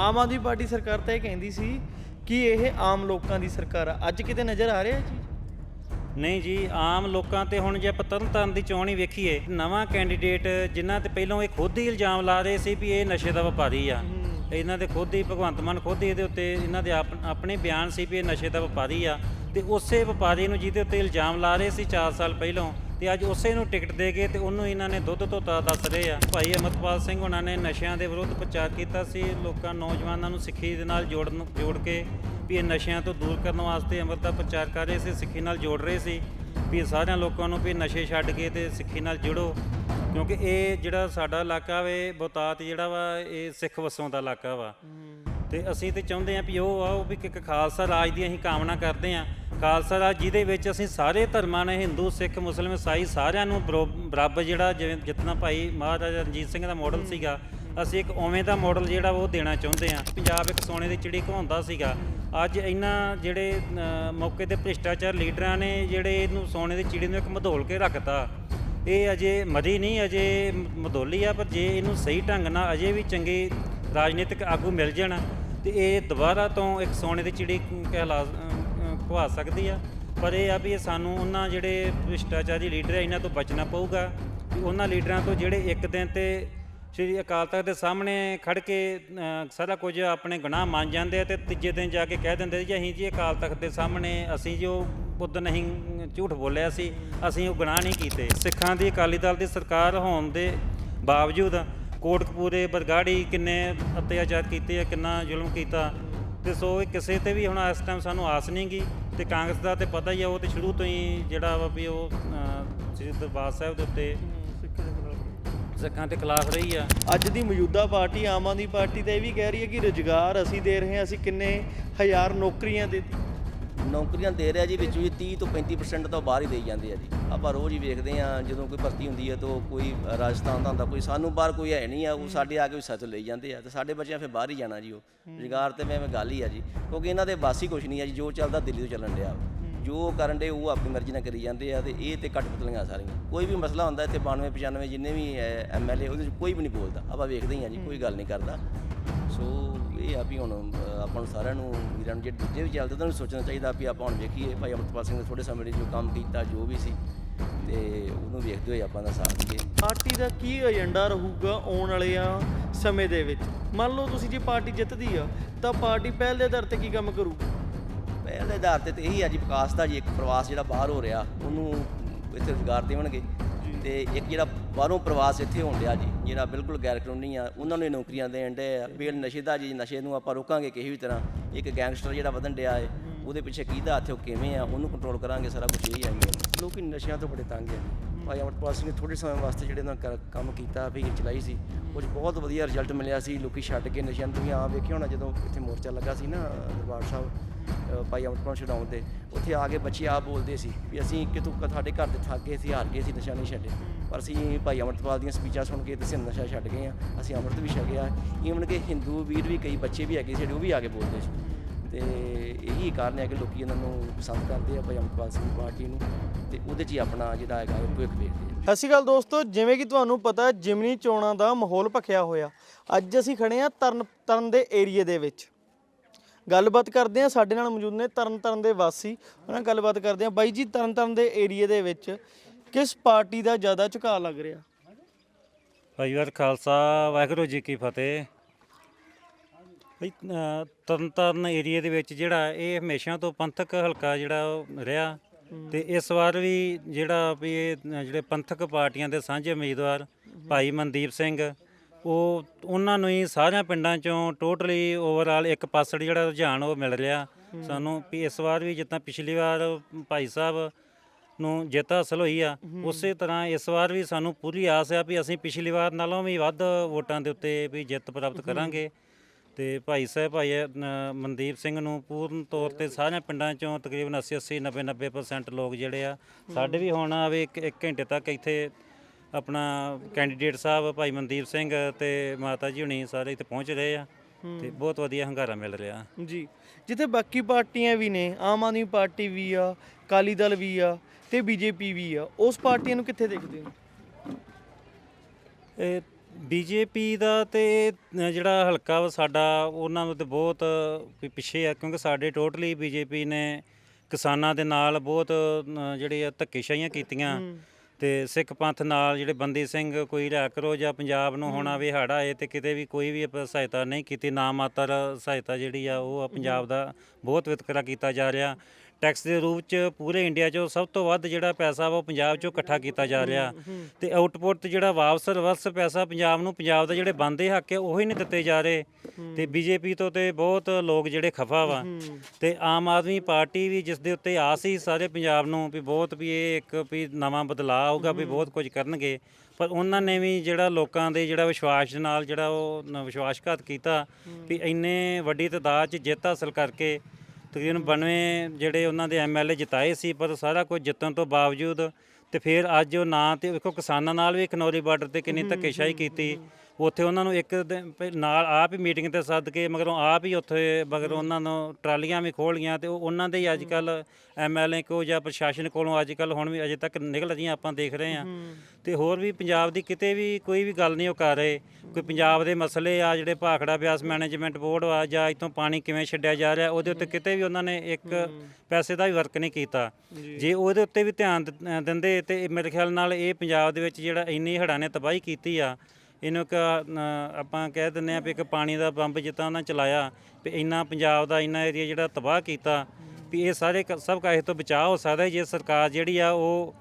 Aam Aadmi party ਸਰਕਾਰ ਤਾਂ ਇਹ ਕਹਿੰਦੀ ਸੀ ਕਿ ਇਹ ਆਮ ਲੋਕਾਂ ਦੀ ਸਰਕਾਰ ਆ। ਅੱਜ ਕਿਤੇ ਨਜ਼ਰ ਆ ਰਿਹਾ ਜੀ ਨਹੀਂ ਜੀ ਆਮ ਲੋਕਾਂ ਤੇ ਹੁਣ ਜੇ ਆਪਾਂ ਤਰਨਤਾਰਨ ਦੀ ਚੋਣ ਹੀ ਵੇਖੀਏ ਨਵਾਂ ਕੈਂਡੀਡੇਟ ਜਿਨ੍ਹਾਂ ਤੇ ਪਹਿਲਾਂ ਇਹ ਖੁਦ ਹੀ ਇਲਜ਼ਾਮ ਲਾ ਰਹੇ ਸੀ ਵੀ ਇਹ ਨਸ਼ੇ ਦਾ ਵਪਾਰੀ ਆ। ਇਹਨਾਂ ਦੇ ਖੁਦ ਹੀ ਭਗਵੰਤ ਮਾਨ ਖੁਦ ਹੀ ਇਹਦੇ ਉੱਤੇ ਇਹਨਾਂ ਦੇ ਆਪ- ਆਪਣੇ ਬਿਆਨ ਸੀ ਵੀ ਇਹ ਨਸ਼ੇ ਦਾ ਵਪਾਰੀ ਆ। ਤੇ ਉਸੇ ਵਪਾਰੀ ਨੂੰ ਜਿਹਦੇ ਉੱਤੇ ਇਲਜ਼ਾਮ ਲਾ ਰਹੇ ਸੀ 4 ਸਾਲ ਪਹਿਲਾਂ ਤੇ ਅੱਜ ਉਸੇ ਨੂੰ ਟਿਕਟ ਦੇ ਕੇ ਤੇ ਉਹਨੂੰ ਇਹਨਾਂ ਨੇ ਦੁੱਧ ਧੋਤਾ ਦੱਸ ਰਹੇ ਆ। ਭਾਈ ਅਮਰਪਾਲ ਸਿੰਘ ਉਹਨਾਂ ਨੇ ਨਸ਼ਿਆਂ ਦੇ ਵਿਰੁੱਧ ਪ੍ਰਚਾਰ ਕੀਤਾ ਸੀ। ਲੋਕਾਂ ਨੌਜਵਾਨਾਂ ਨੂੰ ਸਿੱਖੀ ਦੇ ਨਾਲ ਜੋੜਨ ਜੋੜ ਕੇ ਵੀ ਇਹ ਨਸ਼ਿਆਂ ਤੋਂ ਦੂਰ ਕਰਨ ਵਾਸਤੇ ਅੰਮ੍ਰਿਤ ਦਾ ਪ੍ਰਚਾਰ ਕਰ ਰਹੇ ਸੀ ਸਿੱਖੀ ਨਾਲ ਜੋੜ ਰਹੇ ਸੀ। ਵੀ ਸਾਰਿਆਂ ਲੋਕਾਂ ਨੂੰ ਵੀ ਨਸ਼ੇ ਛੱਡ ਕੇ ਤੇ ਸਿੱਖੀ ਨਾਲ ਜੁੜੋ। ਕਿਉਂਕਿ ਇਹ ਜਿਹੜਾ ਸਾਡਾ ਇਲਾਕਾ ਵੇ ਬਹੁਤਾਤ ਜਿਹੜਾ ਵਾ ਇਹ ਸਿੱਖ ਵਸੋਂ ਦਾ ਇਲਾਕਾ ਵਾ। ਤੇ ਅਸੀਂ ਤੇ ਚਾਹੁੰਦੇ ਹਾਂ ਵੀ ਉਹ ਆਓ ਵੀ ਇੱਕ ਖਾਲਸਾ ਰਾਜ ਦੀ ਅਸੀਂ ਕਾਮਨਾ ਕਰਦੇ ਹਾਂ ਖਾਲਸਾ ਰਾਜ ਜਿਹਦੇ ਵਿੱਚ ਅਸੀਂ ਸਾਰੇ ਧਰਮਾਂ ਨੇ ਹਿੰਦੂ ਸਿੱਖ ਮੁਸਲਿਮ ਈਸਾਈ ਸਾਰਿਆਂ ਨੂੰ ਬਰੋ- ਬਰਾਬਰ ਜਿਹੜਾ ਜਿਵੇਂ ਜਿਤਨਾ ਭਾਈ ਮਹਾਰਾਜਾ ਰਣਜੀਤ ਸਿੰਘ ਦਾ ਮਾਡਲ ਸੀਗਾ ਅਸੀਂ ਇੱਕ ਉਵੇਂ ਦਾ ਮਾਡਲ ਜਿਹੜਾ ਉਹ ਦੇਣਾ ਚਾਹੁੰਦੇ ਹਾਂ। ਪੰਜਾਬ ਇੱਕ ਸੋਨੇ ਦੀ ਚਿੜੀ ਘਵਾਉਂਦਾ ਸੀਗਾ। ਅੱਜ ਇਹਨਾਂ ਜਿਹੜੇ ਅ, ਮੌਕੇ ਤੇ ਭ੍ਰਿਸ਼ਟਾਚਾਰ ਲੀਡਰਾਂ ਨੇ ਜਿਹੜੇ ਇਹਨੂੰ ਸੋਨੇ ਦੀ ਚਿੜੀ ਨੂੰ ਇੱਕ ਮਧੋਲ ਕੇ ਰੱਖਤਾ ਇਹ ਅਜੇ ਮਰੀ ਨਹੀਂ ਅਜੇ ਮ- ਮਧੋਲੀ ਆ ਪਰ ਜੇ ਇਹਨੂੰ ਸਹੀ ਢੰਗ ਨਾਲ ਅਜੇ ਵੀ ਚੰਗੇ ਰਾਜਨੀਤਿਕ ਆਗੂ ਮਿਲ ਜਾਣ ਤੇ ਇਹ ਦੁਬਾਰਾ ਤੋਂ ਇੱਕ ਸੋਨੇ ਦੀ ਚਿੜੀ ਕਹਿਲਾ ਘਵਾ ਸਕਦੀ ਆ। ਪਰ ਇਹ ਆ ਵੀ ਇਹ ਸਾਨੂੰ ਉਹਨਾਂ ਜਿਹੜੇ ਭ੍ਰਿਸ਼ਟਾਚਾਰੀ ਲੀਡਰ ਆ, ਇਹਨਾਂ ਤੋਂ ਬਚਣਾ ਪਊਗਾ। ਵੀ ਉਹਨਾਂ ਲੀਡਰਾਂ ਤੋਂ ਜਿਹੜੇ ਇੱਕ ਦਿਨ ਤੇ ਸ਼੍ਰੀ ਅਕਾਲ ਤਖਤ ਦੇ ਸਾਹਮਣੇ ਖੜ ਕੇ ਸਾਰਾ ਕੁਝ ਆਪਣੇ ਗੁਨਾਹ ਮੰਨ ਜਾਂਦੇ ਆ ਤੇ ਤੀਜੇ ਦਿਨ ਜਾ ਕੇ ਕਹਿ ਦਿੰਦੇ ਜੀ, ਅਸੀਂ ਜੀ ਅਕਾਲ ਤਖਤ ਦੇ ਸਾਹਮਣੇ, ਅਸੀਂ ਜੋ ਬੁੱਧ ਨਹੀਂ, ਝੂਠ ਬੋਲਿਆ ਸੀ, ਅਸੀਂ ਉਹ ਗੁਨਾਹ ਨਹੀਂ ਕੀਤੇ। ਸਿੱਖਾਂ ਦੀ ਅਕਾਲੀ ਦਲ ਦੀ ਸਰਕਾਰ ਹੋਣ ਦੇ ਬਾਵਜੂਦ ਕੋਟਕਪੂਰੇ, ਬਰਗਾੜੀ ਕਿੰਨੇ ਅਤਿਆਚਾਰ ਕੀਤੇ ਆ, ਕਿੰਨਾ ਜ਼ੁਲਮ ਕੀਤਾ। ਤੇ ਸੋ ਇਹ ਕਿਸੇ ਤੇ ਵੀ ਹੁਣ ਇਸ ਟਾਈਮ ਸਾਨੂੰ ਆਸ ਨਹੀਂ ਗਈ ਤੇ ਕਾਂਗਰਸ ਦਾ ਤੇ ਪਤਾ ਹੀ ਆ, ਉਹ ਤੇ ਸ਼ੁਰੂ ਤੋਂ ਹੀ ਜਿਹੜਾ ਵਾ ਵੀ ਉਹ ਸ੍ਰੀ ਦਰਬਾਰ ਸਾਹਿਬ ਦੇ ਉੱਤੇ ਸਿੱਖਾਂ 'ਤੇ ਖਿਲਾਫ ਰਹੀ ਆ। ਅੱਜ ਦੀ ਮੌਜੂਦਾ ਪਾਰਟੀ ਆਮ ਆਦਮੀ ਪਾਰਟੀ ਤਾਂ ਇਹ ਵੀ ਕਹਿ ਰਹੀ ਹੈ ਕਿ ਰੁਜ਼ਗਾਰ ਅਸੀਂ ਦੇ ਰਹੇ ਹਾਂ, ਅਸੀਂ ਕਿੰਨੇ ਹਜ਼ਾਰ ਨੌਕਰੀਆਂ ਦੇ ਨੌਕਰੀਆਂ ਦੇ ਰਿਹਾ ਜੀ ਵਿੱਚ ਵੀ 30 ਤੋਂ 35% ਤਾਂ ਬਾਹਰ ਹੀ ਦੇਈ ਜਾਂਦੇ ਆ ਜੀ। ਆਪਾਂ ਰੋਜ਼ ਹੀ ਵੇਖਦੇ ਆ ਜਦੋਂ ਕੋਈ ਭਰਤੀ ਹੁੰਦੀ ਹੈ ਤਾਂ ਕੋਈ ਰਾਜਸਥਾਨ ਦਾ ਹੁੰਦਾ ਕੋਈ ਸਾਨੂੰ ਬਾਹਰ ਕੋਈ ਹੈ ਨਹੀਂ ਆ ਉਹ ਸਾਡੇ ਆ ਕੇ ਵੀ ਸੱਚ ਲਈ ਜਾਂਦੇ ਆ। ਤੇ ਸਾਡੇ ਬੱਚਿਆਂ ਫਿਰ ਬਾਹਰ ਹੀ ਜਾਣਾ ਜੀ ਉਹ। ਰੁਜ਼ਗਾਰ ਤੇ ਮੈਂ ਗੱਲ ਹੀ ਆ ਜੀ। ਕਿਉਂਕਿ ਇਹਨਾਂ ਦੇ ਬਾਸੀ ਕੁਛ ਨਹੀਂ ਆ ਜੀ ਜੋ ਚੱਲਦਾ ਦਿੱਲੀ ਤੋਂ ਚੱਲਣ ਡਿਆ। ਜੋ ਕਰਨ ਦੇ ਉਹ ਆਪਣੀ ਮਰਜ਼ੀ ਨਾਲ ਕਰੀ ਜਾਂਦੇ ਆ ਤੇ ਇਹ ਤੇ ਕੱਟ ਪੁਤਲੀਆਂ ਸਾਰੀਆਂ। ਕੋਈ ਵੀ ਮਸਲਾ ਹੁੰਦਾ ਇੱਥੇ 92 95 ਜਿੰਨੇ ਵੀ ਐਮਐਲਏ ਉਹਦੇ ਚ ਕੋਈ ਵੀ ਨਹੀਂ ਬੋਲਦਾ। ਆਪਾਂ ਵੇਖਦੇ ਹੀ ਆ ਜੀ ਕੋਈ ਗੱਲ ਨਹੀਂ ਕਰਦਾ। ਸੋ ਇਹ ਆ ਵੀ ਹੁਣ ਆਪਾਂ ਨੂੰ ਸਾਰਿਆਂ ਨੂੰ ਵੀਰਾਂ ਨੂੰ ਜਿਹੜੇ ਦੂਜੇ ਵੀ ਚੱਲਦੇ ਨੂੰ ਸੋਚਣਾ ਚਾਹੀਦਾ ਵੀ ਆਪਾਂ ਹੁਣ ਵੇਖੀਏ ਭਾਈ ਅਮਰਪਾਲ ਸਿੰਘ ਨੇ ਥੋੜੇ ਸਮੇਂ ਲਈ ਜੋ ਕੰਮ ਕੀਤਾ ਜੋ ਵੀ ਸੀ ਤੇ ਉਹਨੂੰ ਵੇਖਦੇ ਹੋਏ ਆਪਾਂ ਦਾ ਸਾਥ ਦਈਏ ਪਾਰਟੀ ਦਾ ਕੀ ਏਜੰਡਾ ਰਹੂਗਾ ਆਉਣ ਵਾਲੇ ਆ ਸਮੇਂ ਦੇ ਵਿੱਚ? ਮੰਨ ਲਓ ਤੁਸੀਂ ਜੇ ਪਾਰਟੀ ਜਿੱਤਦੀ ਆ ਤਾਂ ਪਾਰਟੀ ਪਹਿਲ ਦੇ ਆਧਾਰ ਤੇ ਕੀ ਕੰਮ ਕਰੂਗੀ ਪਹਿਲ ਦੇ ਆਧਾਰ ਤੇ ਤਾਂ ਇਹੀ ਆ ਜੀ ਵਿਕਾਸ ਦਾ ਜੀ ਇੱਕ ਪ੍ਰਵਾਸ ਜਿਹੜਾ ਬਾਹਰ ਹੋ ਰਿਹਾ ਉਹਨੂੰ ਇੱਥੇ ਰੁਜ਼ਗਾਰ ਦੇਵਣਗੇ। ਤੇ ਇੱਕ ਜਿਹੜਾ ਬਾਹਰੋਂ ਪ੍ਰਵਾਸ ਇੱਥੇ ਹੋਣ ਡਿਆ ਜੀ, ਜਿਹੜਾ ਬਿਲਕੁਲ ਗੈਰ ਕਾਨੂੰਨੀ ਆ, ਉਹਨਾਂ ਨੂੰ ਨੌਕਰੀਆਂ ਦੇਣ ਡੇ ਆ। ਵੀ ਨਸ਼ੇ ਦਾ ਜੀ, ਨਸ਼ੇ ਨੂੰ ਆਪਾਂ ਰੋਕਾਂਗੇ ਕਿਸੇ ਵੀ ਤਰ੍ਹਾਂ। ਇੱਕ ਗੈਂਗਸਟਰ ਜਿਹੜਾ ਵਧਣ ਡਿਆ ਹੈ ਉਹਦੇ ਪਿੱਛੇ ਕਿਹਦਾ ਹੱਥ ਉਹ ਕਿਵੇਂ ਆ, ਉਹਨੂੰ ਕੰਟਰੋਲ ਕਰਾਂਗੇ, ਸਾਰਾ ਕੁਝ ਇਹੀ ਆਏਂਗੇ ਲੋਕੀ ਨਸ਼ਿਆਂ ਤੋਂ ਬੜੇ ਤੰਗ ਆ ਭਾਈ ਅਮਰਪਾਲ ਸਿੰਘ ਨੇ ਥੋੜੇ ਸਮੇਂ ਵਾਸਤੇ ਜਿਹੜੇ ਉਹਨਾਂ ਕਰ- ਕੰਮ ਕੀਤਾ ਵੀ ਚਲਾਈ ਸੀ। ਉਹ 'ਚ ਬਹੁਤ ਵਧੀਆ ਰਿਜ਼ਲਟ ਮਿਲਿਆ ਸੀ ਲੋਕੀ ਛੱਡ ਕੇ ਨਸ਼ਿਆਂ ਤੋਂ ਵੀ ਆ ਵੇਖਿਆ ਹੋਣਾ ਜਦੋਂ ਇੱਥੇ ਮੋਰਚਾ ਲੱਗਾ ਸੀ ਨਾ ਦਰਬਾਰ ਸਾਹਿਬ ਅ, ਭਾਈ ਅਮਰਪਾਲ ਛਡਾਉਣ ਤੇ। ਉੱਥੇ ਆ ਕੇ ਬੱਚੇ ਆਪ ਬੋਲਦੇ ਸੀ ਵੀ ਅਸੀਂ ਕਿਤੋਂ ਕ- ਸਾਡੇ ਘਰ ਦੇ ਥੱਕ ਗਏ ਸੀ ਹਾਰ ਗਏ ਸੀ ਨਸ਼ਾ ਨਹੀਂ ਛੱਡੇ। ਪਰ ਅਸੀਂ ਭਾਈ ਅਮਰਪਾਲ ਦੀਆਂ ਸਪੀਚਾਂ ਸੁਣ ਕੇ ਤੇ ਅਸੀਂ ਨਸ਼ਾ ਛੱਡ ਗਏ ਆ ਅਸੀਂ ਅੰਮ੍ਰਿਤ ਵੀ ਛਕਿਆ। ਈਵਨ ਕਿ ਹਿੰਦੂ ਵੀਰ ਵੀ ਕਈ ਬੱਚੇ ਵੀ ਹੈਗੇ ਸੀ ਜਿਹੜੇ ਉਹ ਵੀ ਆ ਕੇ ਬੋਲਦੇ ਸੀ। ਤੇ ਇਹੀ ਕਾਰਨ ਹੈ ਕਿ ਲੋਕੀ ਇਹਨਾਂ ਨੂੰ ਪਸੰਦ ਕਰਦੇ ਆ ਭਾਈ ਅਮਰਪਾਲ ਸਿੰਘ ਪਾਰਟੀ ਨੂੰ ਤੇ ਉਹਦੇ 'ਚ ਹੀ ਆਪਣਾ ਜਿਹੜਾ ਹੈਗਾ ਉਹ ਭਵਿੱਖ ਵੇਖਦੇ ਆ। ਸਤਿ ਸ਼੍ਰੀ ਅਕਾਲ ਦੋਸਤੋ ਜਿਵੇਂ ਕਿ ਤੁਹਾਨੂੰ ਪਤਾ ਜਿਮਨੀ ਚੋਣਾਂ ਦਾ ਮਾਹੌਲ ਭਖਿਆ ਹੋਇਆ। ਅੱਜ ਅਸੀਂ ਖੜੇ ਆ ਤਰਨ ਤਰਨ ਦੇ ਏਰੀਏ ਦੇ ਵਿੱਚ। ਗੱਲਬਾਤ ਕਰਦੇ ਆ ਸਾਡੇ ਨਾਲ ਮੌਜੂਦ ਨੇ ਤਰਨ ਤਰਨ ਦੇ ਵਾਸੀ। ਉਹਨਾਂ ਨਾਲ ਗੱਲਬਾਤ ਕਰਦੇ ਆ ਬਾਈ ਜੀ ਤਰਨ ਤਰਨ ਦੇ ਏਰੀਏ ਦੇ ਵਿੱਚ ਕਿਸ ਪਾਰਟੀ ਦਾ ਜ਼ਿਆਦਾ ਝੁਕਾਅ ਲੱਗ ਰਿਹਾ? ਭਾਈ ਵਾਰ ਖਾਲਸਾ ਵਾਹਿਗੁਰੂ ਜੀ ਕੀ ਫਤਿਹ। ਅ, ਤਰਨਤਾਰਨ ਏਰੀਆ ਦੇ ਵਿੱਚ ਜਿਹੜਾ ਇਹ ਹਮੇਸ਼ਾ ਤੋਂ ਪੰਥਕ ਹਲਕਾ ਜਿਹੜਾ ਉਹ ਰਿਹਾ ਤੇ ਇਸ ਵਾਰ ਵੀ ਜਿਹੜਾ ਵੀ ਇਹ ਜਿਹੜੇ ਪੰਥਕ ਪਾਰਟੀਆਂ ਦੇ ਸਾਂਝੇ ਉਮੀਦਵਾਰ ਭਾਈ ਮਨਦੀਪ ਸਿੰਘ ਉਹ ਉਹਨਾਂ ਨੂੰ ਹੀ ਸਾਰਿਆਂ ਪਿੰਡਾਂ ਚੋਂ ਟੋਟਲੀ ਓਵਰਆਲ ਇੱਕ ਪਾਸੜ ਜਿਹੜਾ ਰੁਝਾਨ ਉਹ ਮਿਲ ਰਿਹਾ। ਸਾਨੂੰ ਵੀ ਇਸ ਵਾਰ ਵੀ ਜਿੱਦਾਂ ਪਿਛਲੀ ਵਾਰ ਭਾਈ ਸਾਹਿਬ ਨੂੰ ਜਿੱਤ ਹਾਸਲ ਹੋਈ ਆ ਉਸੇ ਤਰ੍ਹਾਂ ਇਸ ਵਾਰ ਵੀ ਸਾਨੂੰ ਪੂਰੀ ਆਸ ਆ ਵੀ ਅਸੀਂ ਪਿਛਲੀ ਵਾਰ ਨਾਲੋਂ ਵੀ ਵੱਧ ਵੋਟਾਂ ਦੇ ਉੱਤੇ ਵੀ ਜਿੱਤ ਪ੍ਰਾਪਤ ਕਰਾਂਗੇ। ਤੇ ਭਾਈ ਸਾਹਿਬ ਭਾਈ ਅ, ਮਨਦੀਪ ਸਿੰਘ ਨੂੰ ਪੂਰਨ ਤੌਰ ਤੇ ਸਾਰਿਆਂ ਪਿੰਡਾਂ ਚੋਂ ਤਕਰੀਬਨ 80 80 90 90% ਲੋਕ ਜਿਹੜੇ ਆ ਸਾਡੇ ਵੀ ਹੁਣ ਆਵੇ ਇੱਕ ਇੱਕ ਘੰਟੇ ਤੱਕ ਇੱਥੇ ਆਪਣਾ ਕੈਂਡੀਡੇਟ ਸਾਹਿਬ ਭਾਈ ਮਨਦੀਪ ਸਿੰਘ ਤੇ ਮਾਤਾ ਜੀ ਹੁਣੀ ਸਾਰੇ ਇੱਥੇ ਪਹੁੰਚ ਰਹੇ ਆ ਤੇ ਬਹੁਤ ਵਧੀਆ ਹੰਗਾਰਾ ਮਿਲ ਰਿਹਾ। ਜੀ ਜਿੱਥੇ ਬਾਕੀ ਪਾਰਟੀਆਂ ਵੀ ਨੇ ਆਮ ਆਦਮੀ ਪਾਰਟੀ ਵੀ ਆ ਕਾਲੀ ਦਲ ਵੀ ਆ ਤੇ ਬੀਜੇਪੀ ਵੀ ਆ ਉਸ ਪਾਰਟੀਆਂ ਨੂੰ ਕਿੱਥੇ ਦੇਖਦੇ ਹੋ? ਇਹ ਬੀਜੇਪੀ ਦਾ ਤੇ ਜਿਹੜਾ ਹਲਕਾ ਵਾ ਸਾਡਾ ਉਹਨਾਂ ਨੂੰ ਤੇ ਬਹੁਤ ਵੀ ਪਿੱਛੇ ਆ ਕਿਉਂਕਿ ਸਾਡੇ ਟੋਟਲੀ ਬੀਜੇਪੀ ਨੇ ਕਿਸਾਨਾਂ ਦੇ ਨਾਲ ਬਹੁਤ ਜਿਹੜੇ ਆ ਧੱਕੇਸ਼ਾਹੀਆਂ ਕੀਤੀਆਂ। ਤੇ ਸਿੱਖ ਪੰਥ ਨਾਲ ਜਿਹੜੇ ਬੰਦੀ ਸਿੰਘ ਕੋਈ ਰਿਆ ਕਰੋ ਜਾਂ ਪੰਜਾਬ ਨੂੰ ਹੁਣ ਆਵੇ ਹੜ੍ਹ ਆਏ ਤੇ ਕਿਤੇ ਵੀ ਕੋਈ ਵੀ ਸਹਾਇਤਾ ਨਹੀਂ ਕੀਤੀ ਨਾ ਮਾਤਰ ਸਹਾਇਤਾ ਜਿਹੜੀ ਆ ਉਹ ਆ ਪੰਜਾਬ ਦਾ ਬਹੁਤ ਵਿਤਕਰਾ ਕੀਤਾ ਜਾ ਰਿਹਾ। ਟੈਕਸ ਦੇ ਰੂਪ ਚ ਪੂਰੇ ਇੰਡੀਆ 'ਚੋਂ ਸਭ ਤੋਂ ਵੱਧ ਜਿਹੜਾ ਪੈਸਾ ਵਾ ਉਹ ਪੰਜਾਬ 'ਚੋਂ ਇਕੱਠਾ ਕੀਤਾ ਜਾ ਰਿਹਾ। ਤੇ ਆਊਟਪੁੱਟ ਜਿਹੜਾ ਵਾਪਸ ਰਿਵਰਸ ਪੈਸਾ ਪੰਜਾਬ ਨੂੰ ਪੰਜਾਬ ਦਾ ਜਿਹੜੇ ਬੰਦੇ ਹੱਕ ਹੈ ਉਹੀ ਨਹੀਂ ਦਿੱਤੇ ਜਾ ਰਹੇ। ਤੇ ਬੀਜੇਪੀ ਤੋਂ ਤੇ ਬਹੁਤ ਲੋਕ ਜਿਹੜੇ ਖਫਾ ਵਾ। ਤੇ ਆਮ ਆਦਮੀ ਪਾਰਟੀ ਵੀ ਜਿਸ ਦੇ ਉੱਤੇ ਆਸ ਸੀ ਸਾਰੇ ਪੰਜਾਬ ਨੂੰ ਵੀ ਬਹੁਤ ਵੀ ਇਹ ਇੱਕ ਵੀ ਨਵਾਂ ਬਦਲਾਅ ਆਊਗਾ ਵੀ ਬਹੁਤ ਕੁਝ ਕਰਨਗੇ। ਪਰ ਉਹਨਾਂ ਨੇ ਵੀ ਜਿਹੜਾ ਲੋਕਾਂ ਦੇ ਜਿਹੜਾ ਵਿਸ਼ਵਾਸ ਨਾਲ ਜਿਹੜਾ ਉਹ ਵਿਸ਼ਵਾਸਘਾਤ ਕੀਤਾ ਵੀ ਇੰਨੇ ਵੱਡੀ ਤਾਦਾਦ 'ਚ ਜਿੱਤ ਹਾਸਲ ਕਰਕੇ ਤਕਰੀਬਨ 92 ਜਿਹੜੇ ਉਹਨਾਂ ਦੇ ਐਮਐਲਏ ਜਿਤਾਏ ਸੀ ਪਰ ਸਾਰਾ ਕੁਝ ਜਿੱਤਣ ਤੋਂ ਬਾਵਜੂਦ ਤੇ ਫਿਰ ਅੱਜ ਉਹ ਨਾਂ ਤੇ ਵੇਖੋ ਕਿਸਾਨਾਂ ਨਾਲ ਵੀ ਖਨੌਰੀ ਬਾਰਡਰ ਤੇ ਕਿੰਨੀ ਧੱਕੇਸ਼ਾਹੀ ਕੀਤੀ। ਉੱਥੇ ਉਹਨਾਂ ਨੂੰ ਇੱਕ ਦਿਨ ਪਹਿ- ਨਾਲ ਆਪ ਹੀ ਮੀਟਿੰਗ ਤੇ ਸੱਦ ਕੇ ਮਗਰੋਂ ਆਪ ਹੀ ਉੱਥੇ ਮਗਰ ਉਹਨਾਂ ਨੂੰ ਟਰਾਲੀਆਂ ਵੀ ਖੋਲ ਗਈਆਂ ਤੇ ਉਹ ਉਹਨਾਂ ਦੇ ਹੀ ਅੱਜ ਕੱਲ ਐਮਐਲਏ ਕੋ ਜਾਂ ਪ੍ਰਸ਼ਾਸਨ ਕੋਲੋਂ ਅੱਜ ਕੱਲ ਹੁਣ ਵੀ ਅਜੇ ਤੱਕ ਨਿਕਲ ਰਹੀਆਂ ਆਪਾਂ ਦੇਖ ਰਹੇ ਹਾਂ। ਤੇ ਹੋਰ ਵੀ ਪੰਜਾਬ ਦੀ ਕਿਤੇ ਵੀ ਕੋਈ ਵੀ ਗੱਲ ਨਹੀਂ ਉਹ ਕਰ ਰਹੇ। ਕੋਈ ਪੰਜਾਬ ਦੇ ਮਸਲੇ ਆ ਜਿਹੜੇ ਭਾਖੜਾ ਬਿਆਸ ਮੈਨੇਜਮੈਂਟ ਬੋਰਡ ਆ ਜਾਂ ਇਥੋਂ ਪਾਣੀ ਕਿਵੇਂ ਛੱਡਿਆ ਜਾ ਰਿਹਾ ਉਹਦੇ ਉੱਤੇ ਕਿਤੇ ਵੀ ਉਹਨਾਂ ਨੇ ਇੱਕ ਪੈਸੇ ਦਾ ਵੀ ਵਰਕ ਨਹੀਂ ਕੀਤਾ। ਜੇ। ਉਹਦੇ ਉੱਤੇ ਵੀ ਧਿਆਨ ਦ- ਅ, ਦਿੰਦੇ ਤੇ ਇਹ ਮੇਰੇ ਖਿਆਲ ਨਾਲ ਇਹ ਪੰਜਾਬ ਦੇ ਵਿੱਚ ਜਿਹੜਾ ਇੰਨੀ ਹੜ੍ਹਾਂ ਨੇ ਤਬਾਹੀ ਕੀਤੀ ਆ ਇਹਨੂੰ ਇੱਕ ਅ, ਆਪਾਂ ਕਹਿ ਦਿੰਦੇ ਆ ਵੀ ਇੱਕ ਪਾਣੀ ਦਾ ਬੰਬ ਜਿੱਦਾਂ ਉਹਨਾਂ ਚਲਾਇਆ ਵੀ ਇੰਨਾ ਪੰਜਾਬ ਦਾ ਇੰਨਾ ਏਰੀਆ ਜਿਹੜਾ ਤਬਾਹ ਕੀਤਾ ਵੀ ਇਹ ਸਾਰੇ ਕ- ਸਭ ਕਾਹੇ ਤੋਂ ਬਚਾਅ ਹੋ ਸਕਦਾ ਜੇ ਸਰਕਾਰ ਜਿਹੜੀ ਆ ਉਹ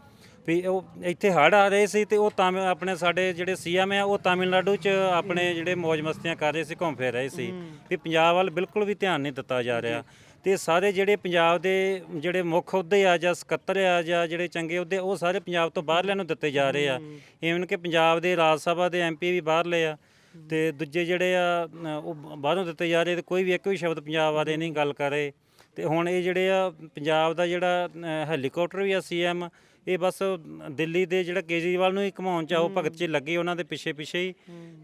ਵੀ ਉਹ ਇੱਥੇ ਹੜ੍ਹ ਆ ਰਹੇ ਸੀ ਤੇ ਉਹ ਤਾਂ ਆਪਣੇ ਸਾਡੇ ਜਿਹੜੇ ਸੀਐਮ ਆ ਉਹ ਤਾਮਿਲਨਾਡੂ ਚ ਆਪਣੇ ਜਿਹੜੇ ਮौज ਮਸਤੀਆਂ ਕਰ ਰਹੇ ਸੀ ਘੁੰਮ ਫਿਰ ਰਹੇ ਸੀ। ਵੀ ਪੰਜਾਬ ਵੱਲ ਬਿਲਕੁਲ ਵੀ ਧਿਆਨ ਨਹੀਂ ਦਿੱਤਾ ਜਾ ਰਿਹਾ। ਤੇ ਸਾਰੇ ਜਿਹੜੇ ਪੰਜਾਬ ਦੇ ਜਿਹੜੇ ਮੁੱਖ ਅਹੁਦੇ ਆ ਜਾਂ ਸਕੱਤਰ ਆ ਜਾਂ ਜਿਹੜੇ ਚੰਗੇ ਅਹੁਦੇ ਉਹ ਸਾਰੇ ਪੰਜਾਬ ਤੋਂ ਬਾਹਰਲਿਆਂ ਨੂੰ ਦਿੱਤੇ ਜਾ ਰਹੇ ਆ। ਇਵਨ ਕਿ ਪੰਜਾਬ ਦੇ ਰਾਜ ਸਭਾ ਦੇ ਐਮਪੀ ਵੀ ਬਾਹਰਲੇ ਆ ਤੇ ਦੂਜੇ ਜਿਹੜੇ ਆ ਉਹ ਬਾਹਰੋਂ ਦਿੱਤੇ ਜਾ ਰਹੇ ਤੇ ਕੋਈ ਵੀ ਇੱਕ ਵੀ ਸ਼ਬਦ ਪੰਜਾਬ ਬਾਰੇ ਨਹੀਂ ਗੱਲ ਕਰੇ ਤੇ ਹੁਣ ਇਹ ਜਿਹੜੇ ਆ ਪੰਜਾਬ ਦਾ ਜਿਹੜਾ ਹੈਲੀਕਾਪਟਰ ਵੀ ਆ ਸੀਐਮ ਇਹ ਬਸ ਦਿੱਲੀ ਦੇ ਜਿਹੜਾ ਕੇਜਰੀਵਾਲ ਨੂੰ ਹੀ ਘਮਾਉਣ ਚ ਆ, ਉਹ ਭਗਤ ਚ ਲੱਗੇ ਉਹਨਾਂ ਦੇ ਪਿੱਛੇ ਪਿੱਛੇ ਹੀ।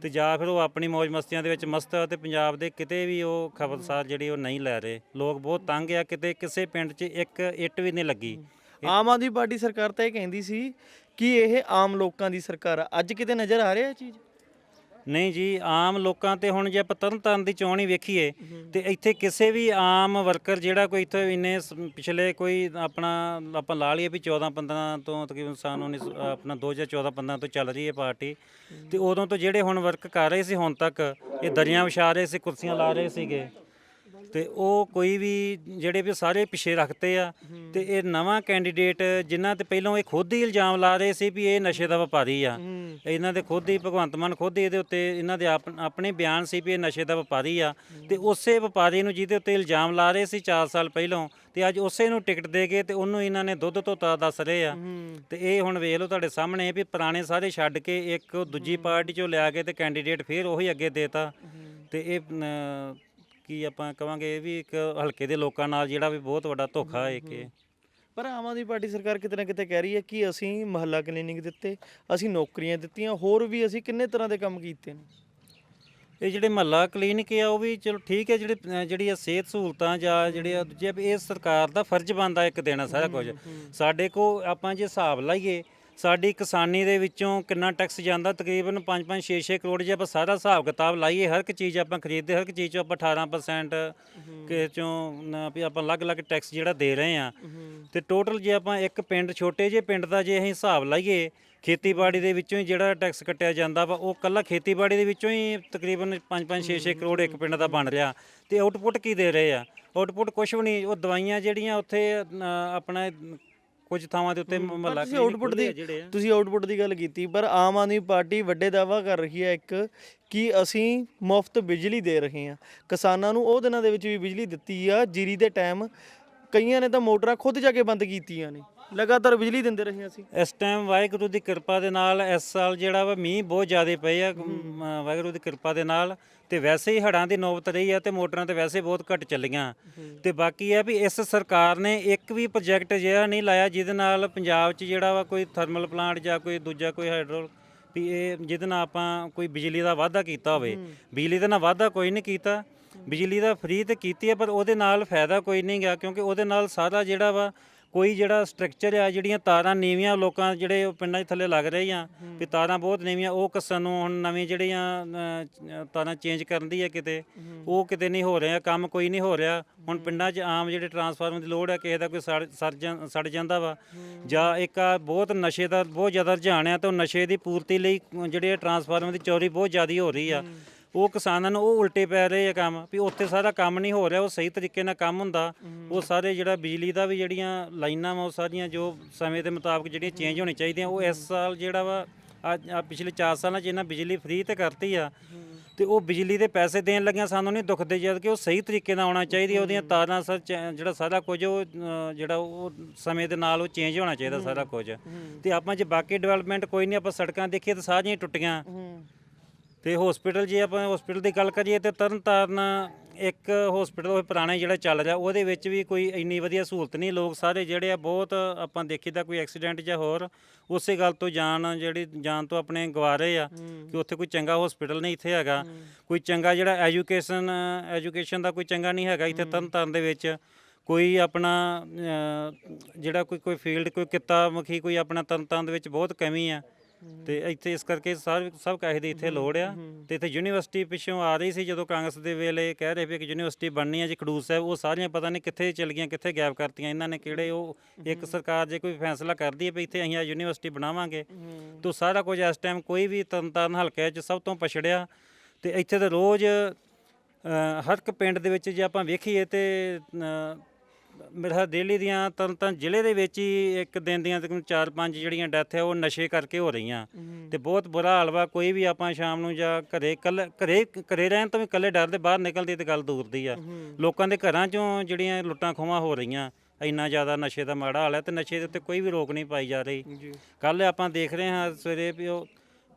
ਤੇ ਜਾਂ ਫਿਰ ਉਹ ਆਪਣੀ ਮौज ਮਸਤੀਆਂ ਦੇ ਵਿੱਚ ਮਸਤ ਆ ਤੇ ਪੰਜਾਬ ਦੇ ਕਿਤੇ ਵੀ ਉਹ ਖਬਰਸਾਰ ਜਿਹੜੀ ਉਹ ਨਹੀਂ ਲੈ ਰਹੇ। ਲੋਕ ਬਹੁਤ ਤੰਗ ਆ, ਕਿਤੇ ਕਿਸੇ ਪਿੰਡ 'ਚ ਇੱਕ ਇੱਟ ਵੀ ਨਹੀਂ ਲੱਗੀ। ਆਮ ਆਦਮੀ ਪਾਰਟੀ ਸਰਕਾਰ ਤਾਂ ਇਹ ਕਹਿੰਦੀ ਸੀ ਕਿ ਇਹ ਆਮ ਲੋਕਾਂ ਦੀ ਸਰਕਾਰ ਆ। ਅੱਜ ਕਿਤੇ ਨਜ਼ਰ ਆ ਰਿਹਾ ਇਹ ਚੀਜ਼? ਨਹੀਂ ਜੀ, ਆਮ ਲੋਕਾਂ ਤੇ ਹੁਣ ਜੇ ਆਪਾਂ ਤਰਨਤਾਰਨ ਦੀ ਚੋਣ ਹੀ ਵੇਖੀਏ, ਤੇ ਇੱਥੇ ਕਿਸੇ ਵੀ ਆਮ ਵਰਕਰ ਜਿਹੜਾ ਕੋਈ ਇੱਥੇ ਇੰਨੇ ਸ- ਪਿਛਲੇ ਕੋਈ ਆਪਣਾ, ਆਪਾਂ ਲਾ ਲਈਏ ਵੀ 14 15 ਤੋਂ ਤਕਰੀਬਨ ਸਾਲ 19 ਆਪਣਾ 2014 15 ਤੋਂ ਚੱਲ ਰਹੀ ਹੈ ਪਾਰਟੀ, ਤੇ ਉਦੋਂ ਤੋਂ ਜਿਹੜੇ ਹੁਣ ਵਰਕ ਕਰ ਰਹੇ ਸੀ ਹੁਣ ਤੱਕ, ਇਹ ਦਰੀਆਂ ਵਿਛਾ ਰਹੇ ਸੀ, ਕੁਰਸੀਆਂ ਲਾ ਰਹੇ ਸੀਗੇ, ਤੇ ਉਹ ਕੋਈ ਵੀ ਜਿਹੜੇ ਵੀ ਸਾਰੇ ਪਿੱਛੇ ਰੱਖਤੇ ਆ, ਤੇ ਇਹ ਨਵਾਂ ਕੈਂਡੀਡੇਟ ਜਿਨ੍ਹਾਂ ਤੇ ਪਹਿਲਾਂ ਇਹ ਖੁਦ ਹੀ ਇਲਜ਼ਾਮ ਲਾ ਰਹੇ ਸੀ ਵੀ ਇਹ ਨਸ਼ੇ ਦਾ ਵਪਾਰੀ ਆ ਇਹਨਾਂ ਦੇ ਖੁਦ ਹੀ ਭਗਵੰਤ ਮਾਨ ਖੁਦ ਹੀ ਇਹਦੇ ਉੱਤੇ ਇਹਨਾਂ ਦੇ ਆਪ- ਆਪਣੇ ਬਿਆਨ ਸੀ ਵੀ ਇਹ ਨਸ਼ੇ ਦਾ ਵਪਾਰੀ ਆ। ਤੇ ਉਸੇ ਵਪਾਰੀ ਨੂੰ ਜਿਹਦੇ ਉੱਤੇ ਇਲਜ਼ਾਮ ਲਾ ਰਹੇ ਸੀ 4 ਸਾਲ ਪਹਿਲਾਂ ਤੇ ਅੱਜ ਉਸੇ ਨੂੰ ਟਿਕਟ ਦੇ ਕੇ ਤੇ ਉਹਨੂੰ ਇਹਨਾਂ ਨੇ ਦੁੱਧ ਧੋਤਾ ਦੱਸ ਰਹੇ ਆ। ਤੇ ਇਹ ਹੁਣ ਵੇਖ ਲਓ ਤੁਹਾਡੇ ਸਾਹਮਣੇ ਵੀ ਪੁਰਾਣੇ ਸਾਰੇ ਛੱਡ ਕੇ ਇੱਕ ਦੂਜੀ ਪਾਰਟੀ ਚੋਂ ਲਿਆ ਕੇ ਤੇ ਕੈਂਡੀਡੇਟ ਫਿਰ ਉਹੀ ਅੱਗੇ ਦੇਤਾ। ਤੇ ਇਹ ਅਮ, ਕੀ ਆਪਾਂ ਕਵਾਂਗੇ ਇਹ ਵੀ ਇੱਕ ਹਲਕੇ ਦੇ ਲੋਕਾਂ ਨਾਲ ਜਿਹੜਾ ਵੀ ਬਹੁਤ ਵੱਡਾ ਧੋਖਾ ਹੈ ਕਿ ਪਰ ਆਮ ਆਦਮੀ ਪਾਰਟੀ ਸਰਕਾਰ ਕਿਤੇ ਨਾ ਕਿਤੇ ਕਹਿ ਰਹੀ ਹੈ ਕਿ ਅਸੀਂ ਮਹੱਲਾ ਕਲੀਨਿਕ ਦਿੱਤੇ ਅਸੀਂ ਨੌਕਰੀਆਂ ਦਿੱਤੀਆਂ ਹੋਰ ਵੀ ਅਸੀਂ ਕਿੰਨੇ ਤਰ੍ਹਾਂ ਦੇ ਕੰਮ ਕੀਤੇ ਨੇ? ਇਹ ਜਿਹੜੇ ਮਹੱਲਾ ਕਲੀਨਿਕ ਆ ਉਹ ਵੀ ਚਲੋ ਠੀਕ ਹੈ ਜਿਹੜੇ ਜਿਹੜੀ ਆ ਸਿਹਤ ਸਹੂਲਤਾਂ ਜਾਂ ਜਿਹੜੇ ਆ ਦੂਜੇ ਇਹ ਸਰਕਾਰ ਦਾ ਫਰਜ਼ ਬਣਦਾ ਇੱਕ ਦੇਣਾ ਸਾਰਾ ਕੁਝ। ਸਾਡੇ ਕੋ ਆਪਾਂ ਜੇ ਹਿਸਾਬ ਲਾਈਏ ਸਾਡੀ ਕਿਸਾਨੀ ਦੇ ਵਿੱਚੋਂ ਕਿੰਨਾ ਟੈਕਸ ਜਾਂਦਾ? ਤਕਰੀਬਨ 5-5 6-6 ਕਰੋੜ ਜੇ ਆਪਾਂ ਸਾਰਾ ਹਿਸਾਬ ਕਿਤਾਬ ਲਾਈਏ ਹਰ ਇੱਕ ਚੀਜ਼ ਆਪਾਂ ਖਰੀਦਦੇ ਹਰ ਇੱਕ ਚੀਜ਼ 'ਚੋਂ ਆਪਾਂ 18% ਕਿ ਚੋਂ ਵੀ ਆਪਾਂ ਅਲੱਗ-ਅਲੱਗ ਟੈਕਸ ਜਿਹੜਾ ਦੇ ਰਹੇ ਆ ਤੇ ਟੋਟਲ ਜੇ ਆਪਾਂ ਇੱਕ ਪਿੰਡ ਛੋਟੇ ਜਿਹੇ ਪਿੰਡ ਦਾ ਜੇ ਅਸੀਂ ਹਿਸਾਬ ਲਾਈਏ ਖੇਤੀਬਾੜੀ ਦੇ ਵਿੱਚੋਂ ਹੀ ਜਿਹੜਾ ਟੈਕਸ ਕੱਟਿਆ ਜਾਂਦਾ ਵਾ ਉਹ ਕੱਲਾ ਖੇਤੀਬਾੜੀ ਦੇ ਵਿੱਚੋਂ ਹੀ ਤਕਰੀਬਨ 5-5 6-6 ਕਰੋੜ ਇੱਕ ਪਿੰਡ ਦਾ ਬਣ ਰਿਹਾ। ਤੇ ਆਊਟਪੁੱਟ ਕੀ ਦੇ ਰਹੇ ਆ? ਆਊਟਪੁੱਟ ਕੁਝ ਵੀ ਨਹੀਂ ਉਹ ਦਵਾਈਆਂ ਜਿਹੜੀਆਂ ਉੱਥੇ ਆਪਣਾ ਕੁਝ ਥਾਵਾਂ ਦੇ ਉੱਤੇ ਮਹੱਲਾ ਤੁਸੀਂ ਆਊਟਪੁੱਟ ਦੀ ਤੁਸੀਂ ਆਊਟਪੁੱਟ ਦੀ ਗੱਲ ਕੀਤੀ ਪਰ ਆਮ ਆਦਮੀ ਪਾਰਟੀ ਵੱਡੇ ਦਾਅਵਾ ਕਰ ਰਹੀ ਹੈ ਇੱਕ ਕਿ ਅਸੀਂ ਮੁਫਤ ਬਿਜਲੀ ਦੇ ਰਹੇ ਹਾਂ। ਕਿਸਾਨਾਂ ਨੂੰ ਉਹ ਦਿਨਾਂ ਦੇ ਵਿੱਚ ਵੀ ਬਿਜਲੀ ਦਿੱਤੀ ਆ ਜੀਰੀ ਦੇ ਟਾਈਮ ਕਈਆਂ ਨੇ ਤਾਂ ਮੋਟਰਾਂ ਖੁਦ ਜਾ ਕੇ ਬੰਦ ਕੀਤੀਆਂ ਨੇ। ਲਗਾਤਾਰ ਬਿਜਲੀ ਦਿੰਦੇ ਰਹੇ ਅਸੀਂ। ਇਸ ਟਾਈਮ ਵਾਹਿਗੁਰੂ ਦੀ ਕਿਰਪਾ ਦੇ ਨਾਲ ਇਸ ਸਾਲ ਜਿਹੜਾ ਵਾ ਮੀਂਹ ਬਹੁਤ ਜ਼ਿਆਦਾ ਪਏ ਆ। ਵਾਹਿਗੁਰੂ ਦੀ ਕਿਰਪਾ ਦੇ ਨਾਲ ਤੇ ਵੈਸੇ ਹੀ ਹੜਾਂ ਦੀ ਨੌਬਤ ਰਹੀ ਆ ਤੇ ਮੋਟਰਾਂ ਤੇ ਵੈਸੇ ਬਹੁਤ ਘੱਟ ਚੱਲੀਆਂ। ਤੇ ਬਾਕੀ ਆ ਵੀ ਇਸ ਸਰਕਾਰ ਨੇ ਇੱਕ ਵੀ ਪ੍ਰੋਜੈਕਟ ਜਿਹੜਾ ਨਹੀਂ ਲਾਇਆ ਜਿਹਦੇ ਨਾਲ ਪੰਜਾਬ 'ਚ ਜਿਹੜਾ ਵਾ ਕੋਈ ਥਰਮਲ ਪਲਾਂਟ ਜਾਂ ਕੋਈ ਦੂਜਾ ਕੋਈ ਹਾਈਡਰੋ ਵੀ ਇਹ ਜਿਹਦੇ ਨਾਲ ਆਪਾਂ ਕੋਈ ਬਿਜਲੀ ਦਾ ਵਾਅਦਾ ਕੀਤਾ ਹੋਵੇ। ਬਿਜਲੀ ਦਾ ਨਾਲ ਵਾਅਦਾ ਕੋਈ ਨਹੀਂ ਕੀਤਾ। ਬਿਜਲੀ ਦਾ ਫ੍ਰੀ ਤੇ ਕੀਤੀ ਹੈ ਪਰ ਉਹਦੇ ਨਾਲ ਫਾਇਦਾ ਕੋਈ ਨਹੀਂ ਗਿਆ ਕਿਉਂਕਿ ਉਹਦੇ ਨਾਲ ਸਾਰਾ ਜਿਹੜਾ ਵਾ ਕੋਈ ਜਿਹੜਾ ਸਟਰਕਚਰ ਆ ਜਿਹੜੀਆਂ ਤਾਰਾਂ ਨੀਵੀਆਂ ਲੋਕਾਂ ਜਿਹੜੇ ਪਿੰਡਾਂ 'ਚ ਥੱਲੇ ਲੱਗ ਰਹੀਆਂ ਵੀ ਤਾਰਾਂ ਬਹੁਤ ਨੀਵੀਆਂ ਉਹ ਕਿਸਾਨ ਨੂੰ ਹੁਣ ਨਵੀਂ ਜਿਹੜੀਆਂ ਅ, ਤਾਰਾਂ ਚੇਂਜ ਕਰਨ ਦੀ ਹੈ ਕਿਤੇ ਉਹ ਕਿਤੇ ਨਹੀਂ ਹੋ ਰਿਹਾ ਕੰਮ ਕੋਈ ਨਹੀਂ ਹੋ ਰਿਹਾ। ਹੁਣ ਪਿੰਡਾਂ 'ਚ ਆਮ ਜਿਹੜੇ ਟਰਾਂਸਫਾਰਮਰ ਦੀ ਲੋੜ ਹੈ ਕਿਸੇ ਦਾ ਕੋਈ ਸੜ ਸੜ ਜਾਂ- ਸੜ ਜਾਂਦਾ ਵਾ। ਜਾਂ ਇੱਕ ਆ ਬਹੁਤ ਨਸ਼ੇ ਦਾ ਬਹੁਤ ਜ਼ਿਆਦਾ ਰੁਝਾਨ ਆ ਤੇ ਉਹ ਨਸ਼ੇ ਦੀ ਪੂਰਤੀ ਲਈ ਜਿਹੜੇ ਟਰਾਂਸਫਾਰਮਰ ਦੀ ਚੋਰੀ ਬਹੁਤ ਜ਼ਿਆਦਾ ਹੋ ਰਹੀ ਆ। ਉਹ ਕਿਸਾਨਾਂ ਨੂੰ ਉਹ ਉਲਟੇ ਪੈ ਰਹੇ ਆ ਕੰਮ ਵੀ ਉੱਥੇ ਸਾਰਾ ਕੰਮ ਨਹੀਂ ਹੋ ਰਿਹਾ ਉਹ ਸਹੀ ਤਰੀਕੇ ਨਾਲ ਕੰਮ ਹੁੰਦਾ ਉਹ ਸਾਰੇ ਜਿਹੜਾ ਬਿਜਲੀ ਦਾ ਵੀ ਜਿਹੜੀਆਂ ਲਾਈਨਾਂ ਵਾ ਉਹ ਸਾਰੀਆਂ ਜੋ ਸਮੇਂ ਦੇ ਮੁਤਾਬਕ ਜਿਹੜੀਆਂ ਚੇਂਜ ਹੋਣੀ ਚਾਹੀਦੀਆਂ ਉਹ ਇਸ ਸਾਲ ਜਿਹੜਾ ਵਾ ਆ ਪਿਛਲੇ 4 ਸਾਲਾਂ 'ਚ ਇਹਨਾਂ ਬਿਜਲੀ ਫ੍ਰੀ ਤੇ ਕਰਤੀ ਆ। ਤੇ ਉਹ ਬਿਜਲੀ ਦੇ ਪੈਸੇ ਦੇਣ ਲੱਗਿਆ ਸਾਨੂੰ ਨਹੀਂ ਦੁਖਦੇ ਜਦ ਕਿ ਉਹ ਸਹੀ ਤਰੀਕੇ ਨਾਲ ਆਉਣਾ ਚਾਹੀਦੀ ਉਹਦੀਆਂ ਤਾਰਾਂ ਸਰ ਜਿਹੜਾ ਸਾਰਾ ਕੁਝ ਉਹ ਜਿਹੜਾ ਉਹ ਸਮੇਂ ਦੇ ਨਾਲ ਉਹ ਚੇਂਜ ਹੋਣਾ ਚਾਹੀਦਾ ਸਾਰਾ ਕੁਝ। ਤੇ ਆਪਾਂ ਜੇ ਬਾਕੀ ਡਿਵੈਲਪਮੈਂਟ ਕੋਈ ਨਹੀਂ ਆਪਾਂ ਸੜਕਾਂ ਦੇਖੀਏ ਤਾਂ ਸਾਰੀਆਂ ਟੁੱਟੀਆਂ। ਤੇ ਹਸਪੀਟਲ ਜੇ ਆਪਾਂ ਹਸਪੀਟਲ ਦੀ ਗੱਲ ਕਰੀਏ ਤੇ ਤਰਨਤਾਰਨ ਇੱਕ ਹਸਪੀਟਲ ਉਹ ਪੁਰਾਣਾ ਜਿਹੜਾ ਚੱਲ ਰਿਹਾ ਉਹਦੇ ਵਿੱਚ ਵੀ ਕੋਈ ਇੰਨੀ ਵਧੀਆ ਸਹੂਲਤ ਨਹੀਂ ਲੋਕ ਸਾਰੇ ਜਿਹੜੇ ਆ ਬਹੁਤ ਆਪਾਂ ਦੇਖੀਦਾ ਕੋਈ ਐਕਸੀਡੈਂਟ ਜਾਂ ਹੋਰ ਉਸੇ ਗੱਲ ਤੋਂ ਜਾਨ ਜਿਹੜੀ ਜਾਨ ਤੋਂ ਆਪਣੇ ਗਵਾ ਰਹੇ ਆ ਕਿ ਉੱਥੇ ਕੋਈ ਚੰਗਾ ਹਸਪੀਟਲ ਨਹੀਂ ਇੱਥੇ ਹੈਗਾ। ਕੋਈ ਚੰਗਾ ਜਿਹੜਾ ਐਜੂਕੇਸ਼ਨ ਐਜੂਕੇਸ਼ਨ ਦਾ ਕੋਈ ਚੰਗਾ ਨਹੀਂ ਹੈਗਾ ਇੱਥੇ ਤਰਨਤਾਰਨ ਦੇ ਵਿੱਚ। ਕੋਈ ਆਪਣਾ ਜਿਹੜਾ ਕੋਈ ਕੋਈ ਫੀਲਡ ਕੋਈ ਕਿੱਤਾ ਮੁਖੀ ਕੋਈ ਆਪਣਾ ਤਰਨਤਾਰਨ ਦੇ ਵਿੱਚ ਬਹੁਤ ਕਮੀ ਆ। ਤੇ ਇੱਥੇ ਇਸ ਕਰਕੇ ਸਭ ਸਭ ਕਾਹੇ ਦੀ ਇੱਥੇ ਲੋੜ ਆ। ਤੇ ਇੱਥੇ ਯੂਨੀਵਰਸਿਟੀ ਪਿੱਛੋਂ ਆ ਰਹੀ ਸੀ ਜਦੋਂ ਕਾਂਗਰਸ ਦੇ ਵੇਲੇ ਕਹਿ ਰਹੇ ਵੀ ਕਿ ਯੂਨੀਵਰਸਿਟੀ ਬਣਨੀ ਹੈ ਜੀ ਖਡੂਰ ਸਾਹਿਬ ਉਹ ਸਾਰੀਆਂ ਪਤਾ ਨਹੀਂ ਕਿੱਥੇ ਚਲ ਗਈਆਂ ਕਿੱਥੇ ਗੈਪ ਕਰਤੀਆਂ ਇਹਨਾਂ ਨੇ ਕਿਹੜੇ ਉਹ ਇੱਕ ਸਰਕਾਰ ਜੇ ਕੋਈ ਫੈਸਲਾ ਕਰਦੀ ਹੈ ਵੀ ਇੱਥੇ ਅਸੀਂ ਆ ਯੂਨੀਵਰਸਿਟੀ ਬਣਾਵਾਂਗੇ ਤਾਂ ਸਾਰਾ ਕੁਝ ਇਸ ਟਾਈਮ ਕੋਈ ਵੀ ਤਰਨਤਾਰਨ ਹਲਕੇ 'ਚ ਸਭ ਤੋਂ ਪਛੜਿਆ। ਤੇ ਇੱਥੇ ਤਾਂ ਰੋਜ਼ ਹਰ ਇੱਕ ਪਿੰਡ ਦੇ ਵਿੱਚ ਜੇ ਆਪਾਂ ਵੇਖੀਏ ਤੇ ਮੇਰਾ ਦਿੱਲੀ ਦੀਆਂ ਤਰਨਤਾਰਨ ਜ਼ਿਲ੍ਹੇ ਦੇ ਵਿੱਚ ਹੀ ਇੱਕ ਦਿਨ ਦੀਆਂ ਤਕਰੀਬਨ 4-5 ਜਿਹੜੀਆਂ ਡੈਥ ਹੈ ਉਹ ਨਸ਼ੇ ਕਰਕੇ ਹੋ ਰਹੀਆਂ। ਤੇ ਬਹੁਤ ਬੁਰਾ ਹਾਲ ਵਾ ਕੋਈ ਵੀ ਆਪਾਂ ਸ਼ਾਮ ਨੂੰ ਜਾਂ ਘਰੇ ਕੱਲ ਘਰੇ ਘਰੇ ਰਹਿਣ ਤੋਂ ਵੀ ਇਕੱਲੇ ਡਰਦੇ ਬਾਹਰ ਨਿਕਲਦੀ ਤੇ ਗੱਲ ਦੂਰ ਦੀ ਆ। ਲੋਕਾਂ ਦੇ ਘਰਾਂ ਚੋਂ ਜਿਹੜੀਆਂ ਲੁੱਟਾਂ ਖੋਹਾਂ ਹੋ ਰਹੀਆਂ ਇੰਨਾ ਜ਼ਿਆਦਾ ਨਸ਼ੇ ਦਾ ਮਾੜਾ ਹਾਲ ਹੈ ਤੇ ਨਸ਼ੇ ਦੇ ਉੱਤੇ ਕੋਈ ਵੀ ਰੋਕ ਨਹੀਂ ਪਾਈ ਜਾ ਰਹੀ। ਕੱਲ ਆਪਾਂ ਦੇਖ ਰਹੇ ਹਾਂ ਸਵੇਰੇ ਵੀ ਉਹ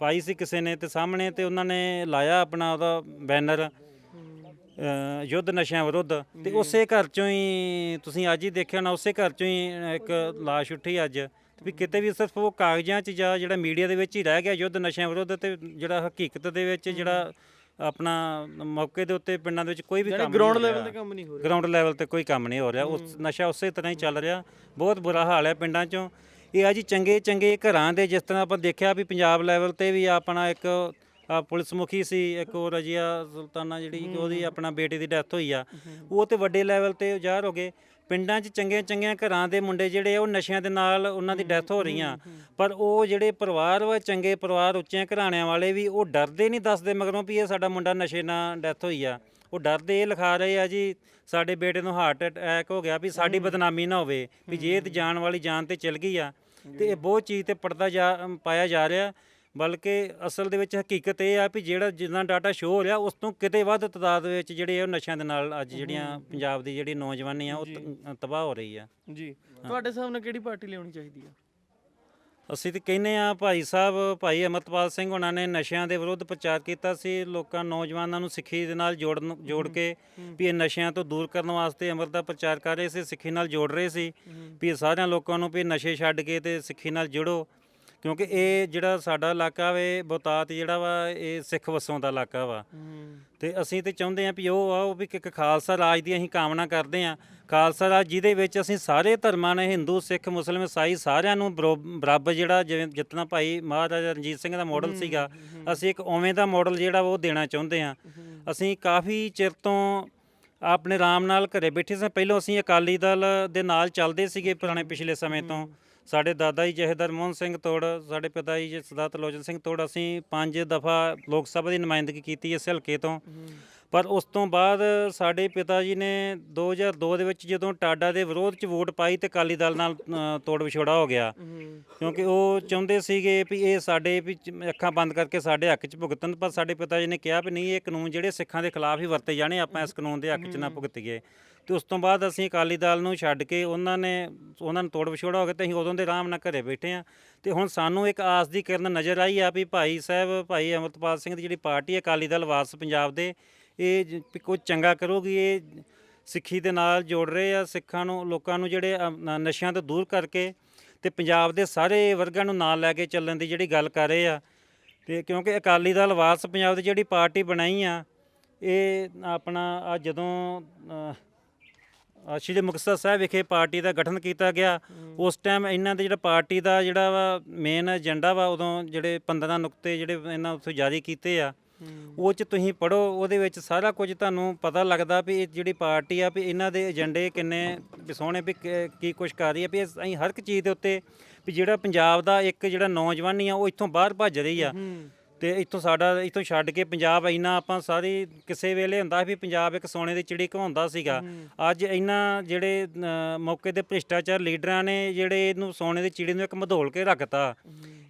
ਪਾਈ ਸੀ ਕਿਸੇ ਨੇ ਤੇ ਸਾਹਮਣੇ ਤੇ ਉਹਨਾਂ ਨੇ ਲਾਇਆ ਆਪਣਾ ਉਹਦਾ ਬੈਨਰ। ਅ, ਯੁੱਧ ਨਸ਼ਿਆਂ ਵਿਰੁੱਧ। ਤੇ ਉਸੇ ਘਰ ਚੋਂ ਹੀ ਤੁਸੀਂ ਅੱਜ ਹੀ ਦੇਖਿਆ ਨਾ ਉਸੇ ਘਰ ਚੋਂ ਹੀ ਇੱਕ ਲਾਸ਼ ਉੱਠੀ ਅੱਜ। ਵੀ ਕਿਤੇ ਵੀ ਸਿਰਫ ਉਹ ਕਾਗਜ਼ਾਂ 'ਚ ਜਾਂ ਜਿਹੜਾ ਮੀਡੀਆ ਦੇ ਵਿੱਚ ਹੀ ਰਹਿ ਗਿਆ ਯੁੱਧ ਨਸ਼ਿਆਂ ਵਿਰੁੱਧ ਤੇ ਜਿਹੜਾ ਹਕੀਕਤ ਦੇ ਵਿੱਚ ਜਿਹੜਾ ਆਪਣਾ ਮੌਕੇ ਦੇ ਉੱਤੇ ਪਿੰਡਾਂ ਦੇ ਵਿੱਚ ਕੋਈ ਵੀ ਕੰਮ ਨਹੀਂ ਗਰਾਊਂਡ ਹੋ ਲੈਵਲ ਰਿਹਾ। ਤੇ ਕੰਮ ਨਹੀਂ ਹੋ ਰਿਹਾ। ਗਰਾਊਂਡ ਲੈਵਲ ਤੇ ਕੋਈ ਕੰਮ ਨਹੀਂ ਹੋ ਰਿਹਾ। ਉਸ ਨਸ਼ਾ ਉਸੇ ਤਰ੍ਹਾਂ ਹੀ ਚੱਲ ਰਿਹਾ। ਬਹੁਤ ਬੁਰਾ ਹਾਲ ਹੈ ਪਿੰਡਾਂ 'ਚੋਂ। ਇਹ ਆ ਜੀ ਚੰਗੇ ਚੰਗੇ ਘਰਾਂ ਦੇ ਜਿਸ ਤਰ੍ਹਾਂ ਆਪਾਂ ਦੇਖਿਆ ਵੀ ਪੰਜਾਬ ਲੈਵਲ ਤੇ ਵੀ ਆਪਣਾ ਇੱਕ ਆ ਪੁਲਿਸ ਮੁਖੀ ਸੀ ਇੱਕ ਹੋਰ ਰਜੀਆ ਸੁਲਤਾਨਾ ਜਿਹੜੀ ਕਿ ਉਹਦੀ ਆਪਣਾ ਬੇਟੇ ਦੀ ਡੈਥ ਹੋਈ ਆ। ਉਹ ਤੇ ਵੱਡੇ ਲੈਵਲ ਤੇ ਉਜਾਰ ਹੋ ਗਏ। ਪਿੰਡਾਂ 'ਚ ਚੰਗੇ ਚੰਗੀਆਂ ਘਰਾਂ ਦੇ ਮੁੰਡੇ ਜਿਹੜੇ ਆ ਉਹ ਨਸ਼ਿਆਂ ਦੇ ਨਾਲ ਉਹਨਾਂ ਦੀ ਡੈਥ ਹੋ ਰਹੀਆਂ। ਪਰ ਉਹ ਜਿਹੜੇ ਪਰਿਵਾਰ ਵਾ ਚੰਗੇ ਪਰਿਵਾਰ ਉੱਚਿਆਂ ਘਰਾਣਿਆਂ ਵਾਲੇ ਵੀ ਉਹ ਡਰਦੇ ਨਹੀਂ ਦੱਸਦੇ ਮਗਰੋਂ ਵੀ ਇਹ ਸਾਡਾ ਮੁੰਡਾ ਨਸ਼ੇ ਨਾਲ ਡੈਥ ਹੋਈ ਆ। ਉਹ ਡਰਦੇ ਇਹ ਲਿਖਾ ਰਹੇ ਆ ਜੀ ਸਾਡੇ ਬੇਟੇ ਨੂੰ ਹਾਰਟ ਅਟੈਕ ਹੋ ਗਿਆ ਵੀ ਸਾਡੀ ਬਦਨਾਮੀ ਨਾ ਹੋਵੇ ਵੀ ਜੇ ਇਹ ਤੇ ਜਾਨ ਵਾਲੀ ਜਾਨ ਤੇ ਚਲ ਗਈ ਆ ਤੇ ਇਹ ਬਹੁਤ ਚੀਜ਼ ਤੇ ਪੜਦਾ ਜਾ ਪਾਇਆ ਜਾ ਰਿਹਾ। ਬਲਕਿ ਅਸਲ ਦੇ ਵਿੱਚ ਹਕੀਕਤ ਇਹ ਆ ਵੀ ਜਿਹੜਾ ਜਿੰਨਾ ਡਾਟਾ ਸ਼ੋ ਹੋ ਰਿਹਾ ਉਸ ਤੋਂ ਕਿਤੇ ਵੱਧ ਤਦਾਦ ਵਿੱਚ ਜਿਹੜੇ ਉਹ ਨਸ਼ਿਆਂ ਦੇ ਨਾਲ ਅੱਜ ਜਿਹੜੀਆਂ ਪੰਜਾਬ ਦੀ ਜਿਹੜੀ ਨੌਜਵਾਨੀ ਆ ਉਹ ਤਬਾਹ ਹੋ ਰਹੀ ਆ। ਜੀ। ਤੁਹਾਡੇ ਹਿਸਾਬ ਨਾਲ ਕਿਹੜੀ ਪਾਰਟੀ ਲਿਆਉਣੀ ਚਾਹੀਦੀ ਆ? ਅਸੀਂ ਤੇ ਕਹਿੰਨੇ ਆ ਭਾਈ ਸਾਹਿਬ ਭਾਈ ਅਮਰਤਪਾਲ ਸਿੰਘ ਉਹਨਾਂ ਨੇ ਨਸ਼ਿਆਂ ਦੇ ਵਿਰੁੱਧ ਪ੍ਰਚਾਰ ਕੀਤਾ ਸੀ। ਲੋਕਾਂ ਨੌਜਵਾਨਾਂ ਨੂੰ ਸਿੱਖੀ ਦੇ ਨਾਲ ਜੋੜਨ ਜੋੜ ਕੇ ਵੀ ਇਹ ਨਸ਼ਿਆਂ ਤੋਂ ਦੂਰ ਕਰਨ ਵਾਸਤੇ ਅਮਰ ਦਾ ਪ੍ਰਚਾਰ ਕਰ ਰਹੇ ਸੀ ਸਿੱਖੀ ਨਾਲ ਜੋੜ ਰਹੇ ਸੀ। ਵੀ ਸਾਰਿਆਂ ਲੋਕਾਂ ਨੂੰ ਵੀ ਨਸ਼ੇ ਛੱਡ ਕੇ ਤੇ ਸਿੱਖੀ ਨਾਲ ਜੁੜੋ। ਕਿਉਂਕਿ ਇਹ ਜਿਹੜਾ ਸਾਡਾ ਇਲਾਕਾ ਵੇ ਬਹੁਤਾਤ ਜਿਹੜਾ ਵਾ ਇਹ ਸਿੱਖ ਵਸੋਂ ਦਾ ਇਲਾਕਾ ਵਾ। ਤੇ ਅਸੀਂ ਤੇ ਚਾਹੁੰਦੇ ਹਾਂ ਵੀ ਉਹ ਆ ਉਹ ਵੀ ਇੱਕ ਖਾਲਸਾ ਰਾਜ ਦੀ ਅਸੀਂ ਕਾਮਨਾ ਕਰਦੇ ਹਾਂ। ਖਾਲਸਾ ਰਾਜ ਜਿਹਦੇ ਵਿੱਚ ਅਸੀਂ ਸਾਰੇ ਧਰਮਾਂ ਨੇ ਹਿੰਦੂ ਸਿੱਖ ਮੁਸਲਿਮ ਈਸਾਈ ਸਾਰਿਆਂ ਨੂੰ ਬਰੋ- ਬਰਾਬਰ ਜਿਹੜਾ ਜਿਵੇਂ ਜਿਤਨਾ ਭਾਈ ਮਹਾਰਾਜਾ ਰਣਜੀਤ ਸਿੰਘ ਦਾ ਮਾਡਲ ਸੀਗਾ ਅਸੀਂ ਇੱਕ ਉਵੇਂ ਦਾ ਮਾਡਲ ਜਿਹੜਾ ਵਾ ਉਹ ਦੇਣਾ ਚਾਹੁੰਦੇ ਹਾਂ। ਅਸੀਂ ਕਾਫੀ ਚਿਰ ਤੋਂ ਆਪਣੇ ਰਾਮ ਨਾਲ ਘਰੇ ਬੈਠੇ ਸਾਂ। ਪਹਿਲਾਂ ਅਸੀਂ ਅਕਾਲੀ ਦਲ ਦੇ ਨਾਲ ਚੱਲਦੇ ਸੀਗੇ ਪੁਰਾਣੇ ਪਿਛਲੇ ਸਮੇਂ ਤੋਂ। ਸਾਡੇ ਦਾਦਾ ਜੀ ਜਹੇਦਾਰ ਮੋਹਨ ਸਿੰਘ ਤੋੜ, ਸਾਡੇ ਪਿਤਾ ਜੀ ਸਰਦਾਰ ਤਲੋਚਨ ਸਿੰਘ ਤੋੜ, ਅਸੀਂ ਪੰਜ ਦਫਾ ਲੋਕ ਸਭਾ ਦੀ ਨੁਮਾਇੰਦਗੀ ਕੀਤੀ ਇਸ ਹਲਕੇ ਤੋਂ। ਪਰ ਉਸ ਤੋਂ ਬਾਅਦ ਸਾਡੇ ਪਿਤਾ ਜੀ ਨੇ 2002 ਦੇ ਵਿੱਚ ਜਦੋਂ ਟਾਡਾ ਦੇ ਵਿਰੋਧ 'ਚ ਵੋਟ ਪਾਈ ਤੇ ਅਕਾਲੀ ਦਲ ਨਾਲ ਤੋੜ ਵਿਛੋੜਾ ਹੋ ਗਿਆ। ਕਿਉਂਕਿ ਉਹ ਚਾਹੁੰਦੇ ਸੀਗੇ ਵੀ ਇਹ ਸਾਡੇ ਵੀ ਅੱਖਾਂ ਬੰਦ ਕਰਕੇ ਸਾਡੇ ਹੱਕ 'ਚ ਭੁਗਤਣ, ਪਰ ਸਾਡੇ ਪਿਤਾ ਜੀ ਨੇ ਕਿਹਾ ਵੀ ਨਹੀਂ, ਇਹ ਕਾਨੂੰਨ ਜਿਹੜੇ ਸਿੱਖਾਂ ਦੇ ਖਿਲਾਫ ਹੀ ਵਰਤੇ ਜਾਣੇ, ਆਪਾਂ ਇਸ ਕਾਨੂੰਨ ਦੇ ਹੱਕ 'ਚ ਨਾ ਭੁਗਤੀਏ। ਤੇ ਉਸ ਤੋਂ ਬਾਅਦ ਅਸੀਂ ਅਕਾਲੀ ਦਲ ਨੂੰ ਛੱਡ ਕੇ ਉਹਨਾਂ ਨੇ, ਉਹਨਾਂ ਨੂੰ ਤੋੜ ਵਿਛੋੜਾ ਹੋ ਗਿਆ ਤੇ ਅਸੀਂ ਉਦੋਂ ਦੇ ਆਰਾਮ ਨਾਲ ਘਰੇ ਬੈਠੇ ਆ ਤੇ ਹੁਣ ਸਾਨੂੰ ਇੱਕ ਆਸ ਦੀ ਕਿਰਨ ਨਜ਼ਰ ਆਈ ਆ ਵੀ ਭਾਈ ਸਾਹਿਬ, ਭਾਈ ਅਮਰਤਪਾਲ ਸਿੰਘ ਦੀ ਜਿਹੜੀ ਪਾਰਟੀ ਹੈ, ਅਕਾਲੀ ਦਲ ਵਾਰਸ ਪੰਜਾਬ ਦੇ, ਇਹ ਕੁਝ ਚੰਗਾ ਕਰੂਗੀ, ਇਹ ਸਿੱਖੀ ਦੇ ਨਾਲ ਜੋੜ ਰਹੇ ਆ, ਸਿੱਖਾਂ ਨੂੰ, ਲੋਕਾਂ ਨੂੰ ਜਿਹੜੇ ਨਸ਼ਿਆਂ ਤੋਂ ਦੂਰ ਕਰਕੇ ਤੇ ਪੰਜਾਬ ਦੇ ਸਾਰੇ ਵਰਗਾਂ ਨੂੰ ਨਾਲ ਲੈ ਕੇ ਚੱਲਣ ਦੀ ਜਿਹੜੀ ਗੱਲ ਕਰ ਰਹੇ ਆ। ਤੇ ਕਿਉਂਕਿ ਅਕਾਲੀ ਦਲ ਵਾਰਸ ਪੰਜਾਬ ਦੀ ਜਿਹੜੀ ਪਾਰਟੀ ਬਣਾਈ ਆ, ਇਹ ਆਪਣਾ, ਆ ਜਦੋਂ ਅ, ਸ਼੍ਰੀ ਮੁਕਤਸਰ ਸਾਹਿਬ ਵਿਖੇ ਪਾਰਟੀ ਦਾ ਗਠਨ ਕੀਤਾ ਗਿਆ। ਉਸ ਟਾਈਮ ਇਹਨਾਂ ਦੇ ਜਿਹੜਾ ਪਾਰਟੀ ਦਾ ਜਿਹੜਾ ਵਾ ਮੇਨ ਏਜੰਡਾ ਵਾ ਉਦੋਂ ਜਿਹੜੇ 15 ਨੁਕਤੇ ਜਿਹੜੇ ਇਹਨਾਂ ਉੱਥੇ ਜਾਰੀ ਕੀਤੇ ਆ ਉਹ ਚ ਤੁਸੀਂ ਪੜੋ ਉਹਦੇ ਵਿੱਚ ਸਾਰਾ ਕੁਝ ਤੁਹਾਨੂੰ ਪਤਾ ਲੱਗਦਾ ਵੀ ਇਹ ਜਿਹੜੀ ਪਾਰਟੀ ਆ ਵੀ ਇਹਨਾਂ ਦੇ ਏਜੰਡੇ ਕਿੰਨੇ ਵੀ ਸੋਹਣੇ ਵੀ ਕਿ- ਕੀ ਕੁਝ ਕਰ ਰਹੀ ਆ ਵੀ ਇਹ- ਅਸੀਂ ਹਰ ਇੱਕ ਚੀਜ਼ ਦੇ ਉੱਤੇ ਵੀ ਜਿਹੜਾ ਪੰਜਾਬ ਦਾ ਇੱਕ ਜਿਹੜਾ ਨੌਜਵਾਨੀ ਆ ਉਹ ਇੱਥੋਂ ਬਾਹਰ ਭੱਜ ਰਹੀ ਆ। ਤੇ ਇੱਥੋਂ ਸਾਡਾ ਇੱਥੋਂ ਛੱਡ ਕੇ ਪੰਜਾਬ ਇੰਨਾ ਆਪਾਂ ਸਾਰੀ ਕਿਸੇ ਵੇਲੇ ਹੁੰਦਾ ਸੀ ਵੀ ਪੰਜਾਬ ਇੱਕ ਸੋਨੇ ਦੀ ਚਿੜੀ ਘਵਾਉਂਦਾ ਸੀਗਾ। ਅੱਜ ਇੰਨਾ ਜਿਹੜੇ ਅ, ਮੌਕੇ ਦੇ ਭ੍ਰਿਸ਼ਟਾਚਾਰ ਲੀਡਰਾਂ ਨੇ ਜਿਹੜੇ ਇਹਨੂੰ ਸੋਨੇ ਦੀ ਚਿੜੀ ਨੂੰ ਇੱਕ ਮਧੋਲ ਕੇ ਰੱਖਤਾ।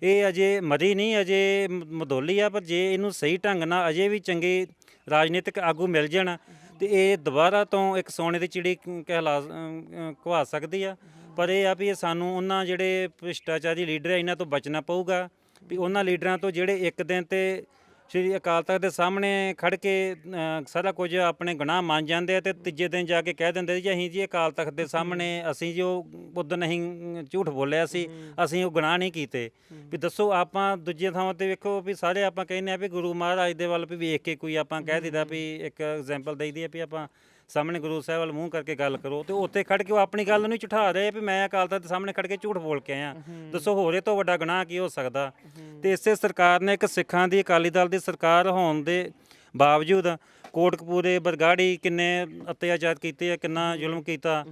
ਇਹ ਅਜੇ ਮਰੀ ਨਹੀਂ ਅਜੇ ਮ- ਮਧੋਲੀ ਆ ਪਰ ਜੇ ਇਹਨੂੰ ਸਹੀ ਢੰਗ ਨਾਲ ਅਜੇ ਵੀ ਚੰਗੇ ਰਾਜਨੀਤਿਕ ਆਗੂ ਮਿਲ ਜਾਣ ਤੇ ਇਹ ਦੁਬਾਰਾ ਤੋਂ ਇੱਕ ਸੋਨੇ ਦੀ ਚਿੜੀ ਕਹਿਲਾ ਅ, ਅ, ਘਵਾ ਸਕਦੀ ਆ। ਪਰ ਇਹ ਆ ਵੀ ਇਹ ਸਾਨੂੰ ਉਹਨਾਂ ਜਿਹੜੇ ਭ੍ਰਿਸ਼ਟਾਚਾਰੀ ਲੀਡਰ ਆ ਇਹਨਾਂ ਤੋਂ ਬਚਣਾ ਪਊਗਾ। ਵੀ ਉਹਨਾਂ ਲੀਡਰਾਂ ਤੋਂ ਜਿਹੜੇ ਇੱਕ ਦਿਨ ਤੇ ਸ਼੍ਰੀ ਅਕਾਲ ਤਖਤ ਦੇ ਸਾਹਮਣੇ ਖੜ ਕੇ ਅ, ਸਾਰਾ ਕੁਝ ਆਪਣੇ ਗੁਨਾਹ ਮੰਨ ਜਾਂਦੇ ਆ ਤੇ ਤੀਜੇ ਦਿਨ ਜਾ ਕੇ ਕਹਿ ਦਿੰਦੇ ਜੀ ਅਸੀਂ ਜੀ ਅਕਾਲ ਤਖਤ ਦੇ ਸਾਹਮਣੇ ਅਸੀਂ ਜੋ ਉਦੋਂ ਨਹੀਂ ਝੂਠ ਬੋਲਿਆ ਸੀ ਅਸੀਂ ਉਹ ਗੁਨਾਹ ਨਹੀਂ ਕੀਤੇ। ਵੀ ਦੱਸੋ ਆਪਾਂ ਦੂਜੀਆਂ ਥਾਵਾਂ ਤੇ ਵੇਖੋ ਵੀ ਸਾਰੇ ਆਪਾਂ ਕਹਿੰਦੇ ਆ ਵੀ ਗੁਰੂ ਮਹਾਰਾਜ ਦੇ ਵੱਲ ਵੀ ਵੇਖ ਕੇ ਕੋਈ ਆਪਾਂ ਕਹਿ ਦਿੰਦਾ ਵੀ ਇੱਕ ਐਗਜ਼ਾਮਪਲ ਦੇਈਦੀ ਆ ਵੀ ਆਪਾਂ ਸਾਹਮਣੇ ਗੁਰੂ ਸਾਹਿਬ ਵੱਲ ਮੂੰਹ ਕਰਕੇ ਗੱਲ ਕਰੋ ਤੇ ਉੱਥੇ ਖੜ ਕੇ ਉਹ ਆਪਣੀ ਗੱਲ ਨੂੰ ਝੁਠਾ ਰਹੇ ਆ ਵੀ ਮੈਂ ਅਕਾਲ ਤਖਤ ਦੇ ਸਾਹਮਣੇ ਖੜ ਕੇ ਝੂਠ ਬੋਲ ਕੇ ਆਇਆ। ਦੱਸੋ ਹੋਰ ਤੋਂ ਵੱਡਾ ਗੁਨਾਹ ਕੀ ਹੋ ਸਕਦਾ? ਤੇ ਇਸੇ ਸਰਕਾਰ ਨੇ ਇੱਕ ਸਿੱਖਾਂ ਦੀ ਅਕਾਲੀ ਦਲ ਦੀ ਸਰਕਾਰ ਹੋਣ ਦੇ ਬਾਵਜੂਦ ਕੋਟਕਪੂਰੇ ਬਰਗਾੜੀ ਕਿੰਨੇ ਅਤਿਆਚਾਰ ਕੀਤੇ ਆ ਕਿੰਨਾ ਜ਼ੁਲਮ ਕੀਤਾ।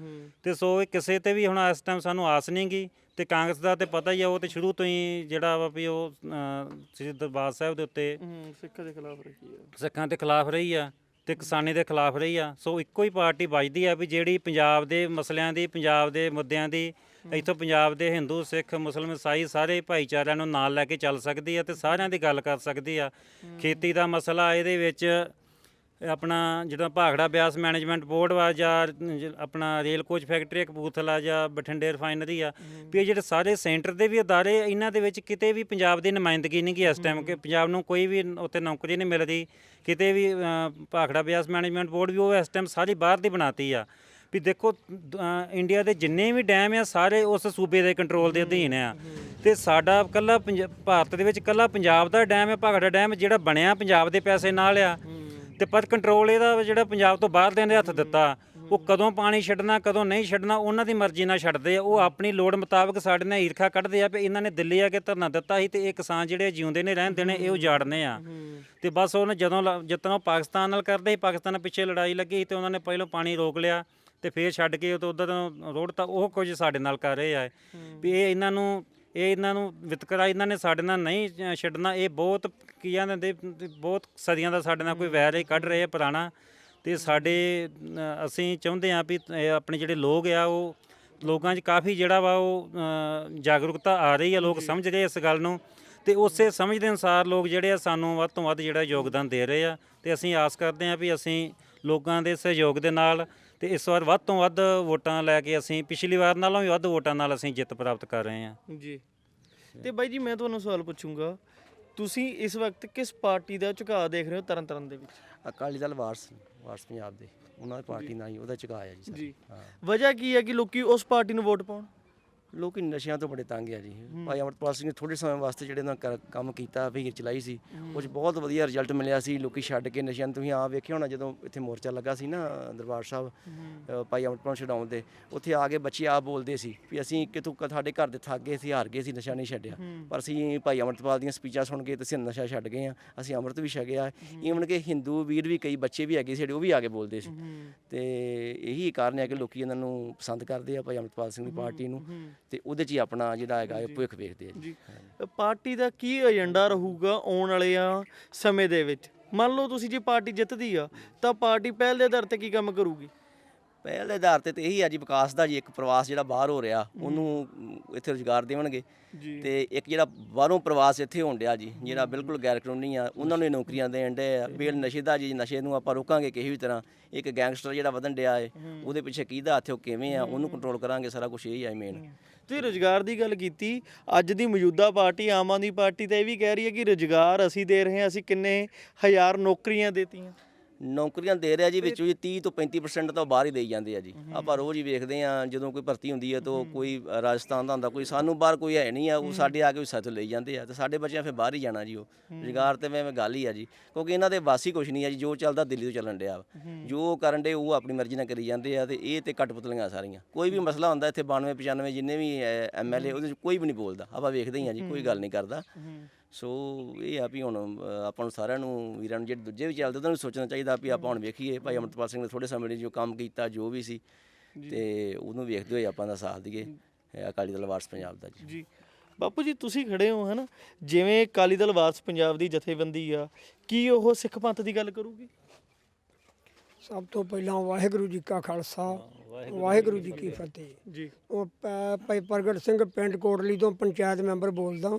ਤੇ ਸੋ ਇਹ ਕਿਸੇ ਤੇ ਵੀ ਹੁਣ ਇਸ ਟਾਈਮ ਸਾਨੂੰ ਆਸ ਨਹੀਂ ਗੀ। ਤੇ ਕਾਂਗਰਸ ਦਾ ਤੇ ਪਤਾ ਹੀ ਆ ਉਹ ਤੇ ਸ਼ੁਰੂ ਤੋਂ ਹੀ ਜਿਹੜਾ ਵਾ ਵੀ ਉਹ ਸ੍ਰੀ ਦਰਬਾਰ ਸਾਹਿਬ ਦੇ ਉੱਤੇ ਸਿੱਖਾਂ ਦੇ ਖਿਲਾਫ ਰੱਖੀ ਹੈ ਸਿੱਖਾਂ ਦੇ ਖਿਲਾਫ ਰਹੀ ਆ। ਤੇ ਕਿਸਾਨੀ ਦੇ ਖਿਲਾਫ ਰਹੀ ਆ। ਸੋ ਇੱਕੋ ਹੀ ਪਾਰਟੀ ਵੱਜਦੀ ਆ ਵੀ ਜਿਹੜੀ ਪੰਜਾਬ ਦੇ ਮਸਲਿਆਂ ਦੀ, ਪੰਜਾਬ ਦੇ ਮੁੱਦਿਆਂ ਦੀ, ਇੱਥੋਂ ਪੰਜਾਬ ਦੇ ਹਿੰਦੂ, ਸਿੱਖ ਮੁਸਲਮਾਨ ਈਸਾਈ ਸਾਰੇ ਭਾਈਚਾਰਿਆਂ ਨੂੰ ਨਾਲ ਲੈ ਕੇ ਚੱਲ ਸਕਦੀ ਆ ਤੇ ਸਾਰਿਆਂ ਦੀ ਗੱਲ ਕਰ ਸਕਦੀ ਆ। ਖੇਤੀ ਦਾ ਮਸਲਾ ਇਹਦੇ ਵਿੱਚ ਆਪਣਾ ਜਿਹੜਾ ਭਾਖੜਾ ਬਿਆਸ ਮੈਨੇਜਮੈਂਟ ਬੋਰਡ ਵਾ ਜਾਂ ਜ- ਆਪਣਾ ਰੇਲ ਕੋਚ ਫੈਕਟਰੀ ਕਪੂਰਥਲਾ ਜਾਂ ਬਠਿੰਡੇ ਰਿਫਾਈਨਰੀ ਆ ਵੀ ਇਹ ਜਿਹੜੇ ਸਾਰੇ ਸੈਂਟਰ ਦੇ ਵੀ ਅਦਾਰੇ ਇਹਨਾਂ ਦੇ ਵਿੱਚ ਕਿਤੇ ਵੀ ਪੰਜਾਬ ਦੀ ਨੁਮਾਇੰਦਗੀ ਨਹੀਂ ਗੀ ਇਸ ਟਾਈਮ ਕਿ ਪੰਜਾਬ ਨੂੰ ਕੋਈ ਵੀ ਉੱਥੇ ਨੌਕਰੀ ਨਹੀਂ ਮਿਲ ਰਹੀ ਕਿਤੇ ਵੀ ਅ, ਭਾਖੜਾ ਬਿਆਸ ਮੈਨੇਜਮੈਂਟ ਬੋਰਡ ਵੀ ਉਹ ਇਸ ਟਾਈਮ ਸਾਰੀ ਬਾਹਰ ਦੀ ਬਣਾਤੀ ਆ। ਵੀ ਦੇਖੋ ਅ, ਇੰਡੀਆ ਦੇ ਜਿੰਨੇ ਵੀ ਡੈਮ ਆ ਸਾਰੇ ਉਸ ਸੂਬੇ ਦੇ ਕੰਟਰੋਲ ਦੇ ਅਧੀਨ ਆ। ਤੇ ਸਾਡਾ ਕੱਲਾ ਭਾਰਤ ਦੇ ਵਿੱਚ ਕੱਲਾ ਪੰਜਾਬ ਦਾ ਡੈਮ ਹੈ ਭਾਖੜਾ ਡੈਮ ਜਿਹੜਾ ਬਣਿਆ ਪੰਜਾਬ ਦੇ ਪੈਸੇ ਨਾਲ ਆ। ਤੇ ਪਰ ਕੰਟਰੋਲ ਇਹਦਾ ਜਿਹੜਾ ਪੰਜਾਬ ਤੋਂ ਬਾਹਰ ਦੇ ਨੇ ਹੱਥ ਦਿੱਤਾ ਉਹ ਕਦੋਂ ਪਾਣੀ ਛੱਡਣਾ ਕਦੋਂ ਨਹੀਂ ਛੱਡਣਾ ਉਹਨਾਂ ਦੀ ਮਰਜ਼ੀ ਨਾਲ ਛੱਡਦੇ ਆ। ਉਹ ਆਪਣੀ ਲੋੜ ਮੁਤਾਬਕ ਸਾਡੇ ਨਾਲ ਈਰਖਾ ਕੱਢਦੇ ਆ ਵੀ ਇਹਨਾਂ ਨੇ ਦਿੱਲੀ ਆ ਕੇ ਧਰਨਾ ਦਿੱਤਾ ਸੀ ਤੇ ਇਹ ਕਿਸਾਨ ਜਿਹੜੇ ਜਿਉਂਦੇ ਨੇ ਰਹਿਣ ਦੇਣੇ ਇਹ ਉਜਾੜਨੇ ਆ। ਤੇ ਬਸ ਉਹਨੇ ਜਦੋਂ ਲ- ਜਿੱਦਾਂ ਉਹ ਪਾਕਿਸਤਾਨ ਨਾਲ ਕਰਦੇ ਸੀ ਪਾਕਿਸਤਾਨ ਪਿੱਛੇ ਲੜਾਈ ਲੱਗੀ ਤੇ ਉਹਨਾਂ ਨੇ ਪਹਿਲਾਂ ਪਾਣੀ ਰੋਕ ਲਿਆ ਤੇ ਫੇਰ ਛੱਡ ਕੇ ਉਹ ਉਧਰ ਰੋਡ ਤਾਂ ਉਹ ਕੁਝ ਸਾਡੇ ਨਾਲ ਕਰ ਰਹੇ ਆ। ਵੀ ਇਹ ਇਹਨਾਂ ਨੂੰ ਇਹ ਇਹਨਾਂ ਨੂੰ ਵਿਤਕਰਾ ਇਹਨਾਂ ਨੇ ਸਾਡੇ ਨਾਲ ਨਹੀਂ ਛੱਡਣਾ। ਇਹ ਬਹੁਤ ਕੀ ਕਹਿੰਦੇ ਹੁੰਦੇ, ਬਹੁਤ ਸਦੀਆਂ ਦਾ ਸਾਡੇ ਨਾਲ ਕੋਈ ਵੈਰ ਇਹ ਕੱਢ ਰਹੇ ਆ ਪੁਰਾਣਾ। ਤੇ ਸਾਡੇ ਅਸੀਂ ਚਾਹੁੰਦੇ ਆ ਵੀ ਆਪਣੇ ਜਿਹੜੇ ਲੋਕ ਆ ਉਹ ਲੋਕਾਂ 'ਚ ਕਾਫੀ ਜਿਹੜਾ ਵਾ ਉਹ ਜਾਗਰੂਕਤਾ ਆ ਰਹੀ ਆ ਲੋਕ ਸਮਝ ਰਹੇ ਇਸ ਗੱਲ ਨੂੰ। ਤੇ ਉਸੇ ਸਮਝ ਦੇ ਅਨੁਸਾਰ ਲੋਕ ਜਿਹੜੇ ਆ ਸਾਨੂੰ ਵੱਧ ਤੋਂ ਵੱਧ ਜਿਹੜਾ ਯੋਗਦਾਨ ਦੇ ਰਹੇ ਆ। ਤੇ ਅਸੀਂ ਆਸ ਕਰਦੇ ਆ ਵੀ ਅਸੀਂ ਲੋਕਾਂ ਦੇ ਸਹਿਯੋਗ ਦੇ ਨਾਲ ਤੇ ਇਸ ਵਾਰ ਵੱਧ ਤੋਂ ਵੱਧ ਵੋਟਾਂ ਲੈ ਕੇ ਅਸੀਂ ਪਿਛਲੀ ਵਾਰ ਨਾਲੋਂ ਵੀ ਵੱਧ ਵੋਟਾਂ ਨਾਲ ਅਸੀਂ ਜਿੱਤ ਪ੍ਰਾਪਤ ਕਰ ਰਹੇ ਹਾਂ। ਜੀ। ਤੇ ਬਾਈ ਜੀ ਮੈਂ ਤੁਹਾਨੂੰ ਸਵਾਲ ਪੁੱਛੂੰਗਾ ਤੁਸੀਂ ਇਸ ਵਕਤ ਕਿਸ ਪਾਰਟੀ ਦਾ ਝੁਕਾਅ ਦੇਖ ਰਹੇ ਹੋ ਤਰਨ ਤਾਰਨ ਦੇ ਵਿੱਚ? ਅਕਾਲੀ ਦਲ ਵਾਰਸ ਵਾਰਸ ਪੰਜਾਬ ਦੇ। ਉਹਨਾਂ ਦੀ ਪਾਰਟੀ ਨਾਲ ਹੀ ਉਹਦਾ ਝੁਕਾਅ ਆ ਜੀ ਜੀ। ਹਾਂ। ਵਜ੍ਹਾ ਕੀ ਹੈ ਕਿ ਲੋਕੀ ਉਸ ਪਾਰਟੀ ਨੂੰ ਵੋਟ ਪਾਉਣ? ਲੋਕੀ ਨਸ਼ਿਆਂ ਤੋਂ ਬੜੇ ਤੰਗ ਆ ਜੀ। ਭਾਈ ਅਮਰਪਾਲ ਸਿੰਘ ਨੇ ਥੋੜੇ ਸਮੇਂ ਵਾਸਤੇ ਜਿਹੜੇ ਨਾਲ ਕੰਮ ਕੀਤਾ ਵੀ ਚਲਾਈ ਸੀ। ਉਹ 'ਚ ਬਹੁਤ ਵਧੀਆ ਰਿਜ਼ਲਟ ਮਿਲਿਆ ਸੀ ਲੋਕੀ ਛੱਡ ਕੇ ਨਸ਼ਿਆਂ ਨੂੰ ਤੁਸੀਂ ਆ ਵੇਖਿਆ ਹੋਣਾ ਜਦੋਂ ਇੱਥੇ ਮੋਰਚਾ ਲੱਗਾ ਸੀ ਨਾ ਦਰਬਾਰ ਸਾਹਿਬ ਭਾਈ ਅਮਰਪਾਲ ਛਡਾਉਣ ਦੇ ਉੱਥੇ ਆ ਕੇ ਬੱਚੇ ਆ ਬੋਲਦੇ ਸੀ ਵੀ ਅਸੀਂ ਕਿਤੋਂ ਕ- ਸਾਡੇ ਘਰ ਦੇ ਥੱਕ ਗਏ ਸੀ ਹਾਰ ਗਏ ਸੀ ਨਸ਼ਾ ਨਹੀਂ ਛੱਡਿਆ। ਪਰ ਅਸੀਂ ਭਾਈ ਅਮਰਪਾਲ ਦੀਆਂ ਸਪੀਚਾਂ ਸੁਣ ਕੇ ਤੇ ਅਸੀਂ ਨਸ਼ਾ ਛੱਡ ਗਏ ਆ ਅਸੀਂ ਅੰਮ੍ਰਿਤ ਵੀ ਛਕਿਆ। ਈਵਨ ਕਿ ਹਿੰਦੂ ਵੀਰ ਵੀ ਕਈ ਬੱਚੇ ਵੀ ਹੈਗੇ ਸੀ ਜਿਹੜੇ ਉਹ ਵੀ ਆ ਕੇ ਬੋਲਦੇ ਸੀ। ਤੇ ਇਹੀ ਕਾਰਨ ਹੈ ਕਿ ਲੋਕੀ ਇਹਨਾਂ ਨੂੰ ਪਸੰਦ ਕਰਦੇ ਆ ਭਾਈ ਅਮਰਪਾਲ ਸਿੰਘ ਦੀ ਪਾਰਟੀ ਨੂੰ। ਤੇ ਉਹਦੇ 'ਚ ਹੀ ਆਪਣਾ ਜਿਹੜਾ ਹੈਗਾ ਇਹ ਭਵਿੱਖ ਵੇਖਦੇ ਆ ਜੀ। ਪਾਰਟੀ ਦਾ ਕੀ ਏਜੰਡਾ ਰਹੂਗਾ ਆਉਣ ਵਾਲੇ ਆ ਸਮੇਂ ਦੇ ਵਿੱਚ? ਮੰਨ ਲਓ ਤੁਸੀਂ ਜੇ ਪਾਰਟੀ ਜਿੱਤਦੀ ਆ ਤਾਂ ਪਾਰਟੀ ਪਹਿਲ ਦੇ ਆਧਾਰ ਤੇ ਕੀ ਕੰਮ ਕਰੂਗੀ? ਪਹਿਲ ਦੇ ਆਧਾਰ ਤੇ ਤੇ ਇਹੀ ਆ ਜੀ ਵਿਕਾਸ ਦਾ ਜੀ ਇੱਕ ਪ੍ਰਵਾਸ ਜਿਹੜਾ ਬਾਹਰ ਹੋ ਰਿਹਾ ਉਹਨੂੰ ਇੱਥੇ ਰੁਜ਼ਗਾਰ ਦੇਵਣਗੇ। ਤੇ ਇੱਕ ਜਿਹੜਾ ਬਾਹਰੋਂ ਪ੍ਰਵਾਸ ਇੱਥੇ ਹੋਣ ਡਿਆ ਜੀ ਜਿਹੜਾ ਬਿਲਕੁਲ ਗੈਰ ਕਾਨੂੰਨੀ ਆ ਉਹਨਾਂ ਨੂੰ ਨੌਕਰੀਆਂ ਦੇਣ ਦੇ ਆ। ਬੇਲ ਨਸ਼ੇ ਦਾ ਜੀ ਨਸ਼ੇ ਨੂੰ ਆਪਾਂ ਰੋਕਾਂਗੇ ਕਿਸੇ ਵੀ ਤਰ੍ਹਾਂ। ਇੱਕ ਗੈਂਗਸਟਰ ਜਿਹੜਾ ਵਧਣ ਡਿਆ ਏ ਉਹਦੇ ਪਿੱਛੇ ਕਿਹਦਾ ਹੱਥ ਉਹ ਕਿਵੇਂ ਆ ਉਹਨੂੰ ਕੰਟਰੋਲ ਕਰਾਂਗੇ ਸਾਰਾ ਕੁਝ ਇਹ ਹੀ ਆ ਮੇਨ ਤੁਸੀਂ ਰੁਜ਼ਗਾਰ ਦੀ ਗੱਲ ਕੀਤੀ, ਅੱਜ ਦੀ ਮੌਜੂਦਾ ਪਾਰਟੀ ਆਮ ਆਦਮੀ ਪਾਰਟੀ ਤਾਂ ਇਹ ਵੀ ਕਹਿ ਰਹੀ ਹੈ ਕਿ ਰੁਜ਼ਗਾਰ ਅਸੀਂ ਦੇ ਰਹੇ ਹਾਂ, ਅਸੀਂ ਕਿੰਨੇ ਹਜ਼ਾਰ ਨੌਕਰੀਆਂ ਦੇਤੀਆਂ। ਨੌਕਰੀਆਂ ਦੇ ਰਿਹਾ ਜੀ ਵਿੱਚੋਂ ਜੀ 30 ਤੋਂ 35% ਤਾਂ ਬਾਹਰ ਹੀ ਦੇਈ ਜਾਂਦੇ ਆ ਜੀ। ਆਪਾਂ ਰੋਜ਼ ਹੀ ਵੇਖਦੇ ਆ ਜਦੋਂ ਕੋਈ ਭਰਤੀ ਹੁੰਦੀ ਹੈ ਤਾਂ ਕੋਈ ਰਾਜਸਥਾਨ ਦਾ ਹੁੰਦਾ ਕੋਈ ਸਾਨੂੰ ਬਾਹਰ ਕੋਈ ਹੈ ਨਹੀਂ ਆ ਉਹ ਸਾਡੇ ਆ ਕੇ ਹਿੱਸਾ ਤੋਂ ਲਈ ਜਾਂਦੇ ਆ ਤੇ ਸਾਡੇ ਬੱਚਿਆਂ ਫਿਰ ਬਾਹਰ ਹੀ ਜਾਣਾ ਜੀ ਉਹ। ਰੁਜ਼ਗਾਰ ਤੇ ਮੈਂ ਗੱਲ ਹੀ ਆ ਜੀ ਕਿਉਂਕਿ ਇਹਨਾਂ ਦੇ ਵਾਸੀ ਕੁਛ ਨਹੀਂ ਆ ਜੀ ਜੋ ਚੱਲਦਾ ਦਿੱਲੀ ਤੋਂ ਚੱਲਣ ਡਿਆ। ਜੋ ਕਰਨ ਦੇ ਉਹ ਆਪਣੀ ਮਰਜ਼ੀ ਨਾਲ ਕਰੀ ਜਾਂਦੇ ਆ ਤੇ ਇਹ ਤੇ ਕਟਪੁਤਲੀਆਂ ਸਾਰੀਆਂ। ਕੋਈ ਵੀ ਮਸਲਾ ਹੁੰਦਾ ਇੱਥੇ 92 95 ਜਿੰਨੇ ਵੀ ਐਮਐਲਏ ਉਹਦੇ ਚ ਕੋਈ ਵੀ ਨਹੀਂ ਬੋਲਦਾ। ਆਪਾਂ ਵੇਖਦੇ ਹੀ ਆ ਜੀ ਕੋਈ ਗੱਲ ਨਹੀਂ ਕਰਦਾ। ਸੋ ਇਹ ਆ ਵੀ ਹੁਣ ਆਪਾਂ ਨੂੰ ਸਾਰਿਆਂ ਨੂੰ ਵੀਰਾਂ ਨੂੰ ਜਿਹੜੇ ਦੂਜੇ ਵੀ ਚੱਲਦੇ ਉਹਨਾਂ ਨੂੰ ਸੋਚਣਾ ਚਾਹੀਦਾ ਵੀ ਆਪਾਂ ਹੁਣ ਵੇਖੀਏ ਭਾਈ ਅਮਰਤਪਾਲ ਸਿੰਘ ਨੇ ਥੋੜੇ ਸਮੇਂ ਲਈ ਜੋ ਕੰਮ ਕੀਤਾ ਜੋ ਵੀ ਸੀ ਤੇ ਉਹਨੂੰ ਵੇਖਦੇ ਹੋਏ ਆਪਾਂ ਦਾ ਸਾਥ ਦਈਏ। ਇਹ ਅਕਾਲੀ ਦਲ ਵਾਰਸ ਪੰਜਾਬ ਦਾ ਜੀ। ਜੀ। ਬਾਪੂ ਜੀ ਤੁਸੀਂ ਖੜੇ ਹੋ ਹਨਾ? ਜਿਵੇਂ ਅਕਾਲੀ ਦਲ ਵਾਰਸ ਪੰਜਾਬ ਦੀ ਜਥੇਬੰਦੀ ਆ ਕੀ ਉਹ ਸਿੱਖ ਪੰਥ ਦੀ ਗੱਲ ਕਰੂਗੀ? ਸਭ ਤੋਂ ਪਹਿਲਾਂ ਵਾਹਿਗੁਰੂ ਜੀ ਕਾ ਖਾਲਸਾ ਵਾਹਿਗੁਰੂ ਜੀ ਕੀ ਫਤਿਹ। ਜੀ। ਉਹ ਭਾਈ ਪ੍ਰਗਟ ਸਿੰਘ ਪਿੰਡ ਕੋਟਲੀ ਤੋਂ ਪੰਚਾਇਤ ਮੈਂਬਰ ਬੋਲਦਾ।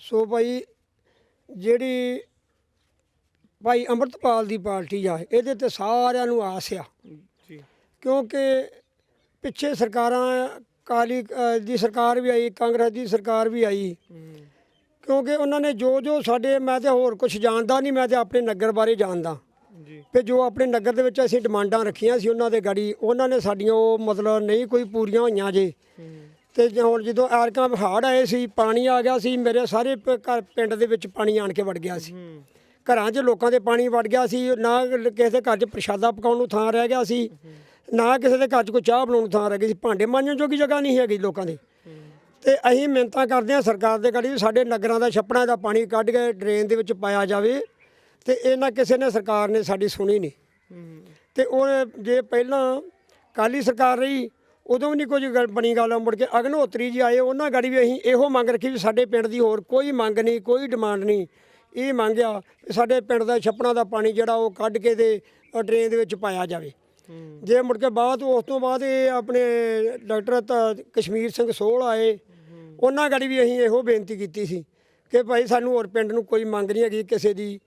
ਸੋ ਭਾਈ ਜਿਹੜੀ ਭਾਈ ਅੰਮ੍ਰਿਤਪਾਲ ਦੀ ਪਾਰਟੀ ਆ ਇਹਦੇ ਤੇ ਸਾਰਿਆਂ ਨੂੰ ਆਸ ਆ। ਜੀ। ਕਿਉਂਕਿ ਪਿੱਛੇ ਸਰਕਾਰਾਂ ਕਾਲੀ ਦੀ ਸਰਕਾਰ ਵੀ ਆਈ ਕਾਂਗਰਸ ਦੀ ਸਰਕਾਰ ਵੀ ਆਈ। ਕਿਉਂਕਿ ਉਹਨਾਂ ਨੇ ਜੋ ਜੋ ਸਾਡੇ ਮੈਂ ਤੇ ਹੋਰ ਕੁਝ ਜਾਣਦਾ ਨਹੀਂ ਮੈਂ ਤੇ ਆਪਣੇ ਨਗਰ ਬਾਰੇ ਜਾਣਦਾ। ਜੀ। ਤੇ ਜੋ ਆਪਣੇ ਨਗਰ ਦੇ ਵਿੱਚ ਅਸੀਂ ਡਿਮਾਂਡਾਂ ਰੱਖੀਆਂ ਸੀ ਉਹਨਾਂ ਦੇ ਗਾੜੀ ਉਹਨਾਂ ਨੇ ਸਾਡੀਆਂ ਉਹ ਮਤਲਬ ਨਹੀਂ ਕੋਈ ਪੂਰੀਆਂ ਹੋਈਆਂ ਜੇ। ਤੇ ਜੇ ਹੁਣ ਜਦੋਂ ਐਰਕਾਂ ਹੜ੍ਹ ਆਏ ਸੀ ਪਾਣੀ ਆ ਗਿਆ ਸੀ ਮੇਰੇ ਸਾਰੇ ਪ- ਘਰ ਪਿੰਡ ਦੇ ਵਿੱਚ ਪਾਣੀ ਆਣ ਕੇ ਵੜ ਗਿਆ ਸੀ। ਘਰਾਂ 'ਚ ਲੋਕਾਂ ਦੇ ਪਾਣੀ ਵੜ ਗਿਆ ਸੀ ਨਾ ਕਿਸੇ ਦੇ ਘਰ 'ਚ ਪ੍ਰਸ਼ਾਦਾ ਪਕਾਉਣ ਨੂੰ ਥਾਂ ਰਹਿ ਗਿਆ ਸੀ ਨਾ ਕਿਸੇ ਦੇ ਘਰ 'ਚ ਕੋਈ ਚਾਹ ਬਣਾਉਣ ਨੂੰ ਥਾਂ ਰਹਿ ਗਈ ਸੀ। ਭਾਂਡੇ ਮਾਂਜਣ ਜੋਗੀ ਜਗ੍ਹਾ ਨਹੀਂ ਹੈਗੀ ਲੋਕਾਂ ਦੇ। ਤੇ ਅਸੀਂ ਮਿਹਨਤਾਂ ਕਰਦੇ ਹਾਂ ਸਰਕਾਰ ਦੇ ਵੀ ਸਾਡੇ ਨਗਰਾਂ ਦਾ ਛੱਪੜਾਂ ਦਾ ਪਾਣੀ ਕੱਢ ਕੇ ਡਰੇਨ ਦੇ ਵਿੱਚ ਪਾਇਆ ਜਾਵੇ ਤੇ ਇਹਨਾਂ ਕਿਸੇ ਨੇ ਸਰਕਾਰ ਨੇ ਸਾਡੀ ਸੁਣੀ ਨਹੀਂ। ਤੇ ਉਹ ਜੇ ਪਹਿਲਾਂ ਕਾਲੀ ਸਰਕਾਰ ਰਹੀ ਉਦੋਂ ਵੀ ਨਹੀਂ ਕੁਝ ਗੱਲ- ਬਣੀ ਗੱਲ ਮੁੜ ਕੇ ਅਗਨੋਤਰੀ ਜੀ ਆਏ ਉਹਨਾਂ ਗਾੜੀ ਵੀ ਅਸੀਂ ਇਹੋ ਮੰਗ ਰੱਖੀ ਵੀ ਸਾਡੇ ਪਿੰਡ ਦੀ ਹੋਰ ਕੋਈ ਮੰਗ ਨਹੀਂ ਕੋਈ ਡਿਮਾਂਡ ਨਹੀਂ। ਇਹ ਮੰਗਿਆ ਵੀ ਸਾਡੇ ਪਿੰਡ ਦਾ ਛੱਪੜਾਂ ਦਾ ਪਾਣੀ ਜਿਹੜਾ ਉਹ ਕੱਢ ਕੇ ਤੇ ਅ, ਡਰੇਨ ਦੇ ਵਿੱਚ ਪਾਇਆ ਜਾਵੇ। ਜੇ ਮੁੜ ਕੇ ਬਾਅਦ ਉਸ ਤੋਂ ਬਾਅਦ ਇਹ ਆਪਣੇ ਡਾਕਟਰ ਤ- ਕਸ਼ਮੀਰ ਸਿੰਘ ਸੋਹਲ ਆਏ ਉਹਨਾਂ ਗਾੜੀ ਵੀ ਅਸੀਂ ਇਹੋ ਬੇਨਤੀ ਕੀਤੀ ਸੀ ਕਿ ਭਾਈ ਸਾਨੂੰ ਹੋਰ ਪਿੰਡ ਨੂੰ ਕੋਈ ਮੰਗ ਨਹੀਂ ਹੈਗੀ ਕਿਸੇ ਦੀ।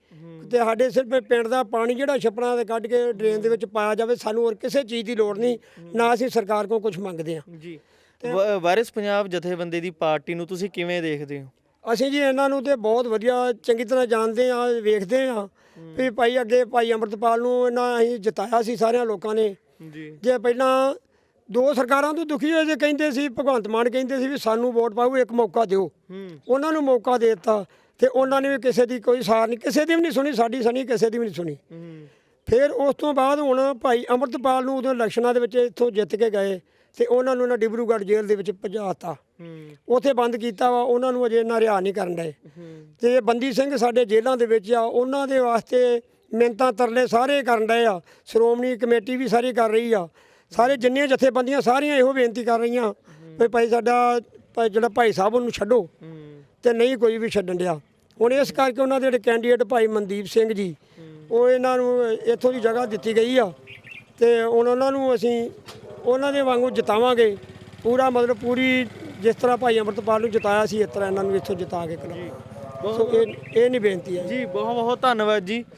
ਤੇ ਸਾਡੇ ਸਿਰਫ ਪਿੰਡ ਦਾ ਪਾਣੀ ਜਿਹੜਾ ਛੱਪੜਾਂ ਦੇ ਕੱਢ ਕੇ ਡਰੇਨ ਦੇ ਵਿੱਚ ਪਾਇਆ ਜਾਵੇ ਸਾਨੂੰ ਹੋਰ ਕਿਸੇ ਚੀਜ਼ ਦੀ ਲੋੜ ਨਹੀਂ ਨਾ ਅਸੀਂ ਸਰਕਾਰ ਕੋਲ ਕੁਝ ਮੰਗਦੇ ਹਾਂ। ਜੀ। ਵ- ਵਾਰਿਸ ਪੰਜਾਬ ਜਥੇਬੰਦੀ ਦੀ ਪਾਰਟੀ ਨੂੰ ਤੁਸੀਂ ਕਿਵੇਂ ਦੇਖਦੇ ਹੋ? ਅਸੀਂ ਜੀ ਇਹਨਾਂ ਨੂੰ ਤੇ ਬਹੁਤ ਵਧੀਆ ਚੰਗੀ ਤਰ੍ਹਾਂ ਜਾਣਦੇ ਆ ਵੇਖਦੇ ਆ ਵੀ ਭਾਈ ਅੱਗੇ ਭਾਈ ਅੰਮ੍ਰਿਤਪਾਲ ਨੂੰ ਇਹਨਾਂ ਅਸੀਂ ਜਿਤਾਇਆ ਸੀ ਸਾਰਿਆਂ ਲੋਕਾਂ ਨੇ। ਜੀ। ਜੇ ਪਹਿਲਾਂ ਦੋ ਸਰਕਾਰਾਂ ਤੋਂ ਦੁਖੀ ਹੋਏ ਜੇ ਕਹਿੰਦੇ ਸੀ ਭਗਵੰਤ ਮਾਨ ਕਹਿੰਦੇ ਸੀ ਵੀ ਸਾਨੂੰ ਵੋਟ ਪਾਓ ਇੱਕ ਮੌਕਾ ਦਿਓ। ਹੂੰ। ਉਹਨਾਂ ਨੂੰ ਮੌਕਾ ਦੇ ਦਿੱਤਾ। ਤੇ ਉਹਨਾਂ ਨੇ ਵੀ ਕਿਸੇ ਦੀ ਕੋਈ ਸਾਰ ਨਹੀਂ ਕਿਸੇ ਦੀ ਵੀ ਨਹੀਂ ਸੁਣੀ ਸਾਡੀ ਸੁਣੀ ਕਿਸੇ ਦੀ ਵੀ ਨਹੀਂ ਸੁਣੀ। ਫਿਰ ਉਸ ਤੋਂ ਬਾਅਦ ਹੁਣ ਭਾਈ ਅੰਮ੍ਰਿਤਪਾਲ ਨੂੰ ਉਦੋਂ ਇਲੈਕਸ਼ਨਾਂ ਦੇ ਵਿੱਚ ਇੱਥੋਂ ਜਿੱਤ ਕੇ ਗਏ ਤੇ ਉਹਨਾਂ ਨੂੰ ਉਹਨਾਂ ਡਿਬਰੂਗੜ੍ਹ ਜੇਲ੍ਹ ਦੇ ਵਿੱਚ ਭਜਾਤਾ। ਉੱਥੇ ਬੰਦ ਕੀਤਾ ਵਾ ਉਹਨਾਂ ਨੂੰ ਅਜੇ ਇਹਨਾਂ ਰਿਹਾ ਨਹੀਂ ਕਰਨ ਡਏ। ਤੇ ਬੰਦੀ ਸਿੰਘ ਸਾਡੇ ਜੇਲ੍ਹਾਂ ਦੇ ਵਿੱਚ ਆ ਉਹਨਾਂ ਦੇ ਵਾਸਤੇ ਮਿਹਨਤਾਂ ਤਰਲੇ ਸਾਰੇ ਕਰਨ ਡਏ ਆ। ਸ਼੍ਰੋਮਣੀ ਕਮੇਟੀ ਵੀ ਸਾਰੀ ਕਰ ਰਹੀ ਆ। ਸਾਰੇ ਜਿੰਨੀਆਂ ਜਥੇਬੰਦੀਆਂ ਸਾਰੀਆਂ ਇਹੋ ਬੇਨਤੀ ਕਰ ਰਹੀਆਂ ਵੀ ਭਾਈ ਸਾਡਾ ਜਿਹੜਾ ਭਾਈ ਸਾਹਿਬ ਉਹਨੂੰ ਛੱਡੋ ਤੇ ਨਹੀਂ ਕੋਈ ਵੀ ਛੱਡਣ ਡਿਆ। ਹੁਣ ਇਸ ਕਰਕੇ ਉਹਨਾਂ ਦੇ ਜਿਹੜੇ ਕੈਂਡੀਡੇਟ ਭਾਈ ਮਨਦੀਪ ਸਿੰਘ ਜੀ ਉਹ ਇਹਨਾਂ ਨੂੰ ਇੱਥੋਂ ਦੀ ਜਗ੍ਹਾ ਦਿੱਤੀ ਗਈ ਆ ਤੇ ਹੁਣ ਉਹਨਾਂ ਨੂੰ ਅਸੀਂ ਉਹਨਾਂ ਦੇ ਵਾਂਗੂ ਜਿਤਾਵਾਂਗੇ। ਪੂਰਾ ਮਤਲਬ ਪੂਰੀ ਜਿਸ ਤਰ੍ਹਾਂ ਭਾਈ ਅੰਮ੍ਰਿਤਪਾਲ ਨੂੰ ਜਿਤਾਇਆ ਸੀ ਇਸ ਤਰ੍ਹਾਂ ਇਹਨਾਂ ਨੂੰ ਇੱਥੋਂ ਜਿਤਾ ਕੇ ਕਰਾਂਗੇ। ਸੋ ਇਹ ਇਹ ਨਹੀਂ ਬੇਨਤੀ ਹੈ। ਜੀ ਬਹੁਤ ਬਹੁਤ ਧੰਨਵਾਦ ਜੀ।